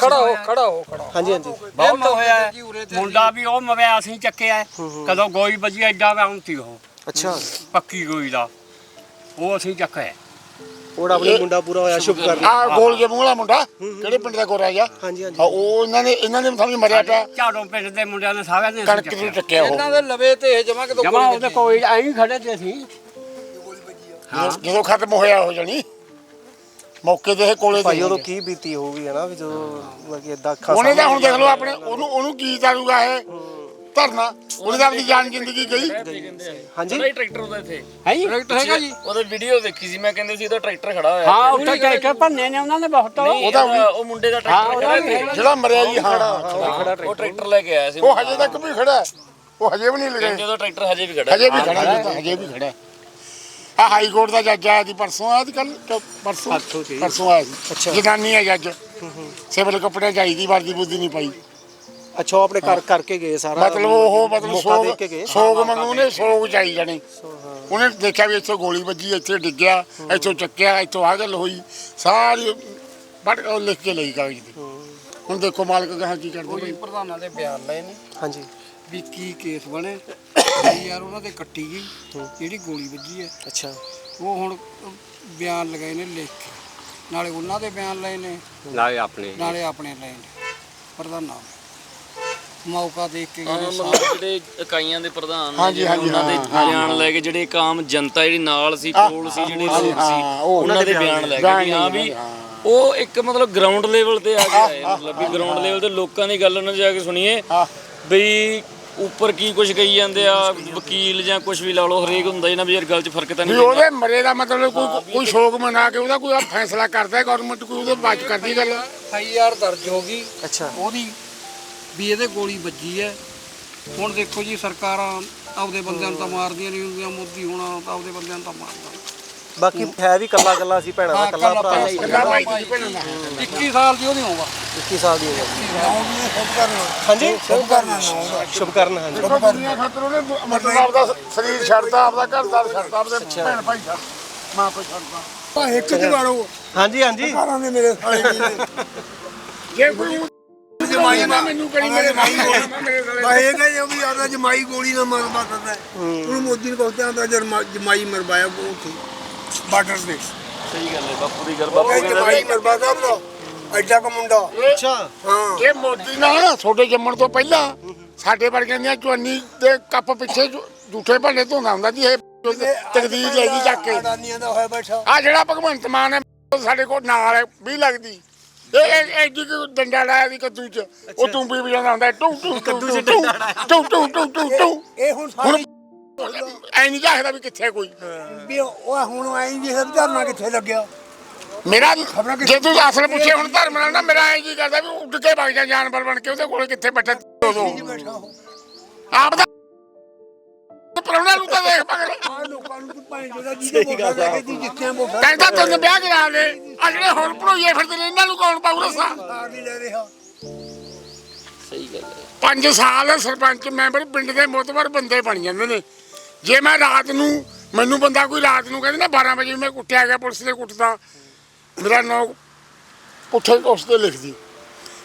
Speaker 9: ਖੜਾ ਹੋ ਖੜਾ ਹੋ ਖੜਾ ਹੋ।
Speaker 5: ਹਾਂਜੀ ਹਾਂਜੀ।
Speaker 10: ਬਹੁਤ ਹੋਇਆ ਹੈ। ਮੁੰਡਾ ਵੀ ਉਹ ਮਵਿਆ ਅਸੀਂ ਚੱਕਿਆ। ਹੈ। ਕਦੋਂ ਗੋਈ ਵੱਜੀ ਐਡਾ ਵਾਉਂਤੀ ਉਹ।
Speaker 5: ਅੱਛਾ।
Speaker 10: ਪੱਕੀ ਗੋਈ ਦਾ। ਉਹ ਅਸੀਂ ਚੱਕਿਆ।
Speaker 5: ਉਹਦਾ ਆਪਣੇ ਮੁੰਡਾ ਪੂਰਾ ਹੋਇਆ ਸ਼ੁਭ ਕਰਨ।
Speaker 1: ਆ ਗੋਲ ਜੇ ਮੂੰਹ ਵਾਲਾ ਮੁੰਡਾ ਕਿਹੜੇ ਪਿੰਡ ਦਾ ਗੋਰਾ ਜਾ
Speaker 5: ਹਾਂਜੀ ਹਾਂਜੀ।
Speaker 1: ਹਾਂ, ਉਹ ਇਹਨਾਂ ਨੇ ਇਹਨਾਂ ਨੇ ਸਮਝ ਮਰਿਆ ਪਿਆ।
Speaker 10: ਝਾੜੋਂ ਪਿੰਡ ਦੇ ਮੁੰਡਿਆਂ ਨੇ ਸਾਰਿਆਂ ਨੇ
Speaker 1: ਕਣਕ ਨੂੰ ਚੱਕਿਆ ਉਹ।
Speaker 9: ਇਹਨਾਂ ਦੇ ਲਵੇ ਤੇ ਇਹ ਜਮਾ ਕਿਦੋਂ
Speaker 10: ਜਮਾ ਉਹਦੇ ਕੋਈ ਐਂ ਹੀ ਖੜੇ ਤੇ ਅਸੀਂ।
Speaker 1: ਜਦੋਂ- ਜਦੋਂ ਖਤਮ ਹੋਇਆ ਹੋ ਜਾਣੀ। ਮੌਕੇ ਤੇ ਇਹ ਕੋਲੇ
Speaker 5: ਭਾਈ ਉਦੋਂ ਕੀ ਬੀਤੀ ਹੋਊਗੀ ਹੈ ਨਾ ਵੀ ਜਦੋਂ ਮਤਲਬ ਕਿ ਇਦਾਂ
Speaker 1: ਉਹਨੇ ਤਾਂ ਹੁਣ ਦੇਖ ਲਓ ਆਪਣੇ ਉਹਨੂੰ ਉਹਨੂੰ ਕੀ ਕਰੂਗਾ ਇਹ? ਧਰਨਾ ਉਹਨੇ ਤਾਂ ਆਪਣੀ ਜਾਨ ਜ਼ਿੰਦਗੀ ਗਈ
Speaker 5: ਹਾਂਜੀ।
Speaker 4: ਉਹਦਾ ਹੀ ਟਰੈਕਟਰ ਉਹਦਾ ਇੱਥੇ।
Speaker 10: ਹੈ ਜੀ?
Speaker 9: ਟਰੈਕਟਰ ਹੈਗਾ ਜੀ।
Speaker 4: ਉਹਦਾ ਵੀਡੀਓ ਦੇਖੀ ਸੀ ਮੈਂ ਕਹਿੰਦੇ ਸੀ ਉਹਦਾ ਟਰੈਕਟਰ ਖੜਾ ਹੋਇਆ
Speaker 10: ਹਾਂ ਉੱਥੇ ਟਰੈਕਟਰ ਭੰਨੇ ਨੇ ਉਹਨਾਂ ਨੇ ਬਹੁਤ।
Speaker 1: ਉਹਦਾ
Speaker 4: ਉਹ ਮੁੰਡੇ ਦਾ ਟਰੈਕਟਰ ਖੜਾ
Speaker 1: ਜਿਹੜਾ ਮਰਿਆ ਜੀ ਹਾਂ।
Speaker 4: ਉਹ ਟਰੈਕਟਰ। ਲੈ ਕੇ ਆਇਆ ਸੀ।
Speaker 1: ਉਹ ਹਜੇ ਤੱਕ ਵੀ ਖੜਾ ਹੈ। ਉਹ ਹਜੇ ਵੀ ਨਹੀਂ
Speaker 4: ਕਹਿੰਦੇ
Speaker 1: ਲਗੇ
Speaker 4: ਉਹਦਾ ਟਰੈਕਟਰ ਹਜੇ ਵੀ ਖੜਾ
Speaker 1: ਹਜੇ ਵੀ ਖੜਾ ਹਜੇ ਵੀ ਖੜਾ ਆ ਹਾਈ ਕੋਰਟ ਦਾ ਜੱਜ ਆਇਆ ਸੀ ਪਰਸੋਂ ਆਇਆ ਸੀ ਕੱਲ ਪਰਸੋਂ?
Speaker 5: ਪਰਸੋਂ ਸੀ।
Speaker 1: ਪਰਸੋਂ ਆਇਆ
Speaker 5: ਅੱਛਾ।
Speaker 1: ਸੀ ਜਨਾਨੀ ਹੈ ਜੱਜ ਸਿਵਲ ਕੱਪੜੇ ਚਾਹੀਦੀ ਦੀ ਵਰਦੀ ਬੁੱਧੀ ਨਹੀਂ ਪਾਈ।
Speaker 5: ਅੱਛਾ ਉਹ ਆਪਣੇ ਘਰ ਕਰਕੇ ਗਏ ਸਾਰਾ
Speaker 1: ਮਤਲਬ ਉਹ ਮਤਲਬ
Speaker 5: ਮੌਕਾ ਦੇ
Speaker 1: ਸੋਗ
Speaker 5: ਕੇ ਗਏ।
Speaker 1: ਸੋਗ ਮੰਗੂ ਨੇ ਸੋਗ ਚਾਈ ਜਾਣੀ। ਉਹਨੇ ਦੇਖਿਆ ਵੀ ਇੱਥੇ ਗੋਲੀ ਵੱਜੀ ਇੱਥੇ ਡਿੱਗਿਆ ਇੱਥੋਂ ਚੱਕਿਆ ਇੱਥੋਂ ਆ ਗੱਲ ਹੋਈ। ਸਾਰੀ ਬੜ ਉਹ ਲਿਖ ਕੇ ਲਈ ਕਾਗਜ਼ ਦੀ ਹੁਣ ਦੇਖੋ ਮਾਲਕ ਕਹਾਂ ਕੀ ਕਰਦੇ ਭਾਈ।
Speaker 9: ਪ੍ਰਧਾਨਾਂ ਦੇ ਬਿਆਨ ਲਏ ਨੇ।
Speaker 5: ਹਾਂਜੀ।
Speaker 9: ਵੀ ਕੀ ਕੇਸ ਬਣੇ। ਵੀ ਯਾਰ ਉਹਨਾਂ ਤੇ ਕੱਟੀ ਗਈ ਜਿਹੜੀ ਗੋਲੀ ਵੱਜੀ ਹੈ।
Speaker 5: ਅੱਛਾ।
Speaker 9: ਉਹ ਹੁਣ ਬਿਆਨ ਲਗਾਏ ਨੇ ਲਿਖ ਕੇ। ਨਾਲੇ ਉਹਨਾਂ ਦੇ ਬਿਆਨ ਲਏ ਨੇ।
Speaker 10: ਨਾਲੇ ਆਪਣੇ।
Speaker 9: ਨਾਲੇ ਆਪਣੇ ਲਏ ਨੇ। ਪ੍ਰਧਾਨਾਂ ਦੇ। ਮੌਕਾ ਦੇਖ ਕੇ ਗਏ
Speaker 4: ਹਾਂ
Speaker 9: ਨੇ
Speaker 4: ਮਤਲਬ ਜਿਹੜੇ ਇਕਾਈਆਂ ਦੇ ਪ੍ਰਧਾਨ ਨੇ
Speaker 1: ਹਾਂਜੀ,
Speaker 4: ਜਿਹੜੇ
Speaker 1: ਹਾਂਜੀ,
Speaker 4: ਉਹਨਾਂ ਦੇ
Speaker 1: ਹਾਂ,
Speaker 4: ਬਿਆਨ ਲੈ ਕੇ ਜਿਹੜੇ ਇੱਕ ਆਮ ਜਨਤਾ ਜਿਹੜੀ ਨਾਲ ਸੀ ਕੋਲ ਸੀ ਜਿਹੜੇ ਲੋਕ ਸੀ
Speaker 1: ਹਾਂ, ਉਹ
Speaker 4: ਉਹਨਾਂ ਦੇ ਬਿਆਨ ਲੈ ਕੇ ਵੀ ਹਾਂ ਵੀ। ਉਹ ਇੱਕ ਮਤਲਬ ਗਰਾਊਂਡ ਲੈਵਲ ਤੇ ਆ ਗਿਆ ਹੈ ਮਤਲਬ ਵੀ ਗਰਾਊਂਡ ਲੈਵਲ ਤੇ ਲੋਕਾਂ ਦੀ ਗੱਲ ਉਹਨਾਂ ਜਾ ਕੇ ਸੁਣੀਏ
Speaker 1: ਹਾਂ।
Speaker 4: ਬਈ ਉੱਪਰ ਕੀ ਕੁਝ ਕਹੀ ਜਾਂਦੇ ਆ ਵਕੀਲ ਜਾਂ ਕੁਝ ਵੀ ਲਾ ਲਓ ਹਰੇਕ ਹੁੰਦਾ ਇਹਨਾਂ ਵੀ ਯਾਰ ਗੱਲ 'ਚ ਫ਼ਰਕ ਤਾਂ
Speaker 1: ਵੀ
Speaker 4: ਨਹੀਂ ਪੈਂਦਾ।
Speaker 1: ਉਹਦੇ ਮਰੇ ਦਾ ਮਤਲਬ ਕੋਈ ਕੋਈ ਸ਼ੋਕ ਮਨਾ ਕੇ ਉਹਦਾ ਕੋਈ ਫੈਸਲਾ ਕਰਦਾ ਗਵਰਨਮੈਂਟ ਕੋਈ ਉਹਦੇ ਬਾਅਦ 'ਚ ਕਰਦੀ ਗੱਲ।
Speaker 9: ਐਫਆਈਆਰ ਦਰਜ ਹੋ ਗਈ।
Speaker 5: ਅੱਛਾ।
Speaker 9: ਉਹਦੀ ਵੀ ਇਹਦੇ ਗੋਲੀ ਵੱਜੀ ਹੈ। ਹੁਣ ਦੇਖੋ ਜੀ ਸਰਕਾਰਾਂ ਆਪਦੇ ਬੰਦਿਆਂ ਨੂੰ ਤਾਂ ਮਾਰਦੀਆਂ ਨਹੀਂ ਹੁੰਦੀਆਂ ਮੋਦੀ ਹੋਣਾ ਤਾਂ ਆਪਦੇ ਬੰਦਿਆਂ ਨੂੰ ਤਾਂ ਮਾਰਦਾ।
Speaker 5: ਬਾਕੀ ਹੈ ਵੀ ਕੱਲਾ ਕੱਲਾ ਸੀ ਭੈਣਾਂ ਦਾ
Speaker 9: ਹਾਂ,
Speaker 5: ਕੱਲਾ ਭਰਾ ਸੀ।
Speaker 1: ਗੱਲਾਂ ਭਾਈ ਦੀ ਭੈਣਾਂ ਦਾ।
Speaker 9: 21 ਸਾਲ ਦੀ ਉਹਦੀ ਉਮਰ।
Speaker 5: 21 ਸਾਲ ਦੀ ਉਮਰ।
Speaker 2: ਸਭ ਕਰਨਾ
Speaker 5: ਹਾਂਜੀ?
Speaker 2: ਸਭ ਕਰਨਾ
Speaker 5: ਸ਼ੁਭ ਕਰਨ ਹਾਂਜੀ।
Speaker 1: ਦੇਖੋ ਦੁਨੀਆ ਖਾਤਰ ਉਹਨੇ ਮਤਲਬ ਆਪਦਾ ਸਰੀਰ ਛੱਡਦਾ ਆਪਦਾ ਘਰ ਦਾ ਛੱਡਦਾ ਆਪਦੇ ਭੈਣ ਭਾਈ ਛੱਡ ਮਾਂ ਪਿਓ ਛੱਡਦਾ
Speaker 2: ਭਾਂ ਇੱਕ ਦੀ ਵਾਰੋ
Speaker 5: ਹਾਂਜੀ ਹਾਂਜੀ।
Speaker 2: ਕਾਰਾਂ ਦੇ ਮੇਰੇ ਸਾਲੇ ਜੀ
Speaker 1: ਕੋਈ ਜਮਾਈ ਨਾ ਮੈਨੂੰ ਕਰੀ ਮੇਰੇ ਭਾਈ ਮੇਰੇ ਸਾਲੇ
Speaker 2: ਮੈਂ ਇਹ ਕਹਿੰਦਾ ਵੀ ਆਦਾ ਜਮਾਈ ਗੋਲੀ ਨਾ ਮਾਰ ਬਾਟਦਾ ਉਹਨੂੰ ਮੋਦੀ ਨੂੰ ਕਹਿੰਦਾ ਆਂਦਾ ਜਮਾਈ ਮਰਵਾਇਆ ਉੱਥੇ। ਬਾਰਡਰ ਤੇ।
Speaker 4: ਸਹੀ ਗੱਲ ਹੈ ਬਾਪੂ ਦੀ ਗੱਲ ਬਾਪੂ
Speaker 2: ਇਹ
Speaker 4: ਕਹਿੰਦਾ
Speaker 2: ਜਮਾਈ ਮਰਵਾਦਾ ਬਰੋ ਐਡਾ ਕ ਮੁੰਡਾ।
Speaker 5: ਅੱਛਾ।
Speaker 2: ਹਾਂ।
Speaker 1: ਇਹ ਮੋਦੀ ਨਾਲ ਛੋਟੇ ਜੰਮਣ ਤੋਂ ਪਹਿਲਾਂ ਸਾਡੇ ਵਰਗਿਆਂ ਦੀਆਂ ਚੁੰਨੀ ਦੇ ਕੱਪ ਪਿੱਛੇ ਝੂ- ਝੂਠੇ ਭਾਂਡੇ ਧੋਂਦਾ ਹੁੰਦਾ ਸੀ ਇਹ ਤਕਦੀਰ ਲੈ ਗਈ ਚੱਕ ਕੇ।
Speaker 2: ਅਡਾਨੀਆਂ ਦਾ ਹੋਇਆ ਬੈਠਾ।
Speaker 1: ਆ ਜਿਹੜਾ ਭਗਵੰਤ ਮਾਨ ਹੈ ਉਹ ਸਾਡੇ ਕੋਲ ਨਾਲ ਹੈ, ਵੀ ਲੱਗਦੀ। ਇਹ ਇਹ ਐਡੀ ਕਿ ਡੰਡਾ ਲਾਇਆ ਦੀ ਕੱਦੂ ਚ ਉਹ ਤੂੰ ਵੀ ਵਜਾਉਂਦਾ ਹੁੰਦਾ ਟੂ ਟੂ ਕੱਦੂ ਚ ਡੰਡਾ ਟੂ ਟੂ ਟੂ ਟੂ ਟੂ
Speaker 2: ਇਹ ਹੁਣ ਸਾਰੀ
Speaker 1: ਐ ਨਹੀਂ ਜਾਖਦਾ ਵੀ ਕਿੱਥੇ ਕੋਈ।
Speaker 2: ਵੀ ਉਹ ਹੁਣ ਆਈ ਜੀ ਸਭ ਧਰਨਾ ਕਿੱਥੇ ਲੱਗਿਆ?
Speaker 1: ਮੇਰਾ ਜੇ ਤੂੰ ਅਸਲ ਪੁੱਛੇ ਹੁਣ ਧਰਮ ਨਾਲ ਨਾ ਮੇਰਾ ਐ ਜੀ ਕਰਦਾ ਵੀ ਉੱਡ ਕੇ ਵਗ ਜਾ ਜਾਨਵਰ ਬਣ ਕੇ ਉਹਦੇ ਕੋਲ ਕਿੱਥੇ ਬੈਠਾ
Speaker 2: ਉਹ।
Speaker 1: ਆਪ ਦਾ ਪਰਉਣਾ ਨੂੰ ਤਾਂ ਦੇਖ ਪਗਲ
Speaker 2: ਆ ਲੋਕਾਂ ਨੂੰ ਤੂੰ ਭਾਂ ਜਿਹੜਾ ਜਿਹਦੇ ਮੋਟਰ ਲੈ ਕੇ ਤੀ ਜਿੱਥੇ
Speaker 1: ਕਹਿੰਦਾ ਤੈਨੂੰ ਵਿਆਹ ਕਰਾ ਲੈ ਆ ਜਿਹੜੇ ਹੁਣ ਭਣੋਈਏ ਫਿਰਦੇ ਨੇ ਇਹਨਾਂ ਨੂੰ ਕੌਣ ਪਾਉ ਰਸਾ?
Speaker 2: ਆ ਨਹੀਂ ਲੈ ਰਿਹਾ।
Speaker 4: ਸਹੀ ਗੱਲ ਹੈ
Speaker 1: ਪੰਜ ਸਾਲ ਸਰਪੰਚ ਮੈਂਬਰ ਪਿੰਡ ਦੇ ਮੋਤਬਰ ਬੰਦੇ ਬਣ ਜਾਂਦੇ ਨੇ। ਜੇ ਮੈਂ ਰਾਤ ਨੂੰ ਮੈਨੂੰ ਬੰਦਾ ਕੋਈ ਰਾਤ ਨੂੰ ਕਹਿੰਦਾ ਨਾ 12 ਵਜੇ ਮੈਂ ਕੁੱਟਿਆ ਗਿਆ ਪੁਲਿਸ ਨੇ ਕੁੱਟਦਾ ਮੇਰਾ ਨਾਂ ਪੁੱਠੇ ਉਸ ਤੇ ਲਿਖਦੀ।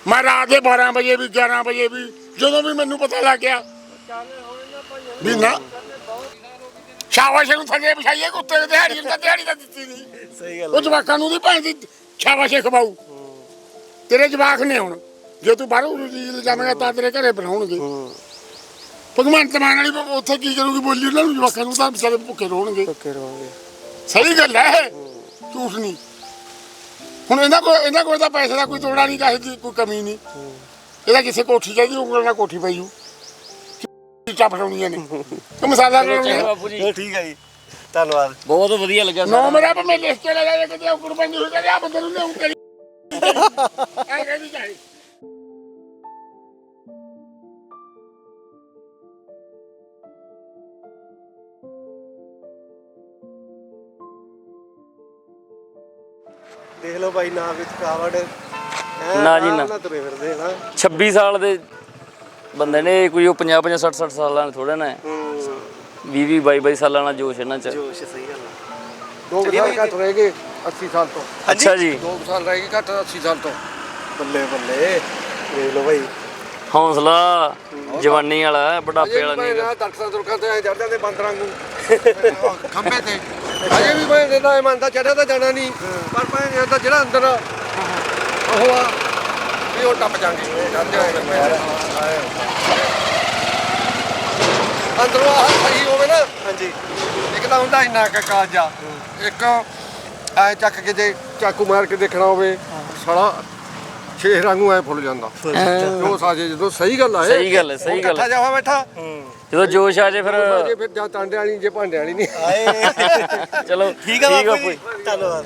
Speaker 1: ਮੈਂ ਰਾਤ ਦੇ 12 ਵਜੇ ਵੀ 11 ਵਜੇ ਵੀ ਜਦੋਂ ਵੀ ਮੈਨੂੰ ਪਤਾ ਲੱਗ ਗਿਆ ਵੀ ਨਾ। ਸ਼ਾਬਾਸ਼ ਨੂੰ ਥੱਲੇ ਵਿਛਾਈਏ ਕੁੱਤੇ ਦੀ ਦਿਹਾੜੀ ਨੂੰ ਤਾਂ ਦਿਹਾੜੀ ਤਾਂ ਦਿੱਤੀ ਨਹੀਂ।
Speaker 5: ਸਹੀ ਗੱਲ
Speaker 1: ਉਹ ਜਵਾਕਾਂ ਨੂੰ ਨਹੀਂ ਭੈਣ ਦੀ ਸ਼ਾਬਾਸ਼ੇ ਖਵਾਉ ਤੇਰੇ ਜਵਾਕ ਨੇ ਹੁਣ। ਜੇ ਤੂੰ ਬਾਹਰੋਂ ਰੀਲ ਜਾਵੇਂਗਾ ਤਾਂ ਤੇਰੇ ਘਰੇ ਬਣਾਉਣਗੇ। ਭਗਵੰਤ ਮਾਨ ਵਾਲੀ ਉੱਥੇ ਕੀ ਕਰੂਗੀ ਬੋਲੀ ਉਹਨਾਂ ਨੂੰ ਜਵਾਕਾਂ ਨੂੰ ਤਾਂ ਵਿਚਾਰੇ ਭੁੱਖੇ ਰਹਣਗੇ
Speaker 5: ਪੱਕੇ ਰਹੋਗੇ
Speaker 1: ਸਹੀ ਗੱਲ ਹੈ ਇਹ। ਝੂਠ ਨਹੀਂ। ਹੁਣ ਇਹਨਾਂ ਕੋਲ ਇਹਨਾਂ ਕੋਲ ਤਾਂ ਪੈਸੇ ਦਾ ਕੋਈ ਤੋੜਾ ਨਹੀਂ ਕਾਹੇ ਦੀ ਕੋਈ ਕਮੀ ਨਹੀਂ। ਇਹਦਾ ਕਿਸੇ ਕੋਠੀ ਚਾਹੀਦੀ ਉਂਗਲ ਨਾਲ ਕੋਠੀ ਪਈ ਹੂ ਚੀਚਾ ਫੜਾਉਣੀਆਂ ਨੇ? ਤੇ ਮਸਾਲਾ
Speaker 4: ਬਾਪੂ ਜੀ।
Speaker 5: ਚਲੋ ਠੀਕ ਹੈ ਜੀ। ਧੰਨਵਾਦ।
Speaker 4: ਬਹੁਤ ਵਧੀਆ ਲੱਗਿਆ
Speaker 1: ਨੋ ਮੇਰਾ ਪਰ ਮੈਂ ਲਿਖ ਕੇ ਲੈ ਜਾ ਕੁਰਬਾਨੀ ਹੋ ਜਾਏ ਆ ਬੰਦੇ ਨੂੰ ਲਿਆਉਂ ਤੇਰੀ ਆ ਕਹਿੰਦੀ ਚਾਹੀ
Speaker 5: ਭਾਈ ਨਾ ਵਿੱਚ ਥਕਾਵਟ ਐਨ
Speaker 4: ਨਾ ਜੀ,
Speaker 5: ਆਰਾਮ
Speaker 4: ਨਾ।
Speaker 5: ਨਾਲ ਤੁਰੇ ਫਿਰਦੇ ਨਾ
Speaker 4: 26 ਸਾਲ ਦੇ ਬੰਦੇ ਨੇ ਕੋਈ ਉਹ 50 50 60 60 ਸਾਲਾਂ ਦੇ ਥੋੜੇ ਨਾ। 20 20 22 22 ਸਾਲਾਂ ਦਾ ਜੋਸ਼ ਇਹਨਾਂ ਚ।
Speaker 5: ਜੋਸ਼ ਸਹੀ ਗੱਲ ਆ।
Speaker 3: ਦੋ ਕੁ ਸਾਲ ਘੱਟ ਰਹਿ ਗਏ 80 ਸਾਲ ਤੋਂ।
Speaker 4: ਅੱਛਾ ਜੀ।
Speaker 3: ਦੋ ਕੁ ਸਾਲ ਰਹਿ ਗਏ ਘੱਟ 80 ਸਾਲ ਤੋਂ।
Speaker 5: ਬੱਲੇ ਬੱਲੇ। ਦੇਖ ਲਓ ਭਾਈ
Speaker 4: ਹੌਸਲਾ ਜਵਾਨੀ ਵਾਲਾ ਹੈ, ਬੁਢਾਪੇ ਵਾਲਾ ਨਹੀਂ
Speaker 3: ਨਾ ਦਰਖਤਾਂ ਦੁਰਖਾਂ ਤੇ ਚੜ ਜਾਂਦੇ ਬਾਂਦਰਾਂ ਨੂੰ ਖੰਭੇ ਤੇ। ਅਜੇ ਵੀ ਮੈਂ ਇਹਦਾ ਮੰਨਦਾ ਚੜਿਆ ਤਾਂ ਜਾਣਾ ਨਹੀਂ ਪਰ ਮੈਂ ਇਹਦਾ ਜਿਹੜਾ ਅੰਦਰ ਉਹ ਆ ਵੀ ਉਹ ਟੱਪ ਚੜ ਜਾਣਗੇ ਮੈਂ ਅੰਦਰੋਂ ਆਹ ਸਹੀ ਹੋਵੇ ਨਾ।
Speaker 5: ਹਾਂਜੀ।
Speaker 3: ਇੱਕ ਤਾਂ ਹੁੰਦਾ ਇੰਨਾ ਕੁ ਕਾਜਾ। ਇੱਕ ਐ ਚੱਕ ਕੇ ਜੇ ਚਾਕੂ ਮਾਰ ਕੇ ਦੇਖਣਾ ਹੋਵੇ ਸਾਲਾ ਸ਼ੇਰ ਵਾਂਗੂ ਐ ਫੁੱਲ ਜਾਂਦਾ। ਜੋ ਸਾਜੇ ਜਦੋਂ ਸਹੀ ਗੱਲ ਆਏ
Speaker 4: ਸਹੀ ਗੱਲ ਹੈ, ਸਹੀ ਗੱਲ।
Speaker 3: ਇਕੱਠਾ ਜਾਵਾ ਬੈਠਾ।
Speaker 4: ਜਦੋਂ ਜੋਸ਼ ਆ ਜੇ ਫਿਰ
Speaker 3: ਜੇ ਫਿਰ ਜਾਂ ਟਾਂਡੇ ਵਾਲੀ ਜੇ ਭਾਂਡੇ ਵਾਲੀ ਨਹੀਂ।
Speaker 5: ਆਏ।
Speaker 4: ਚਲੋ
Speaker 5: ਠੀਕ ਆ ਬਾਪੂ
Speaker 4: ਜੀ।
Speaker 5: ਜੀ ਧੰਨਵਾਦ।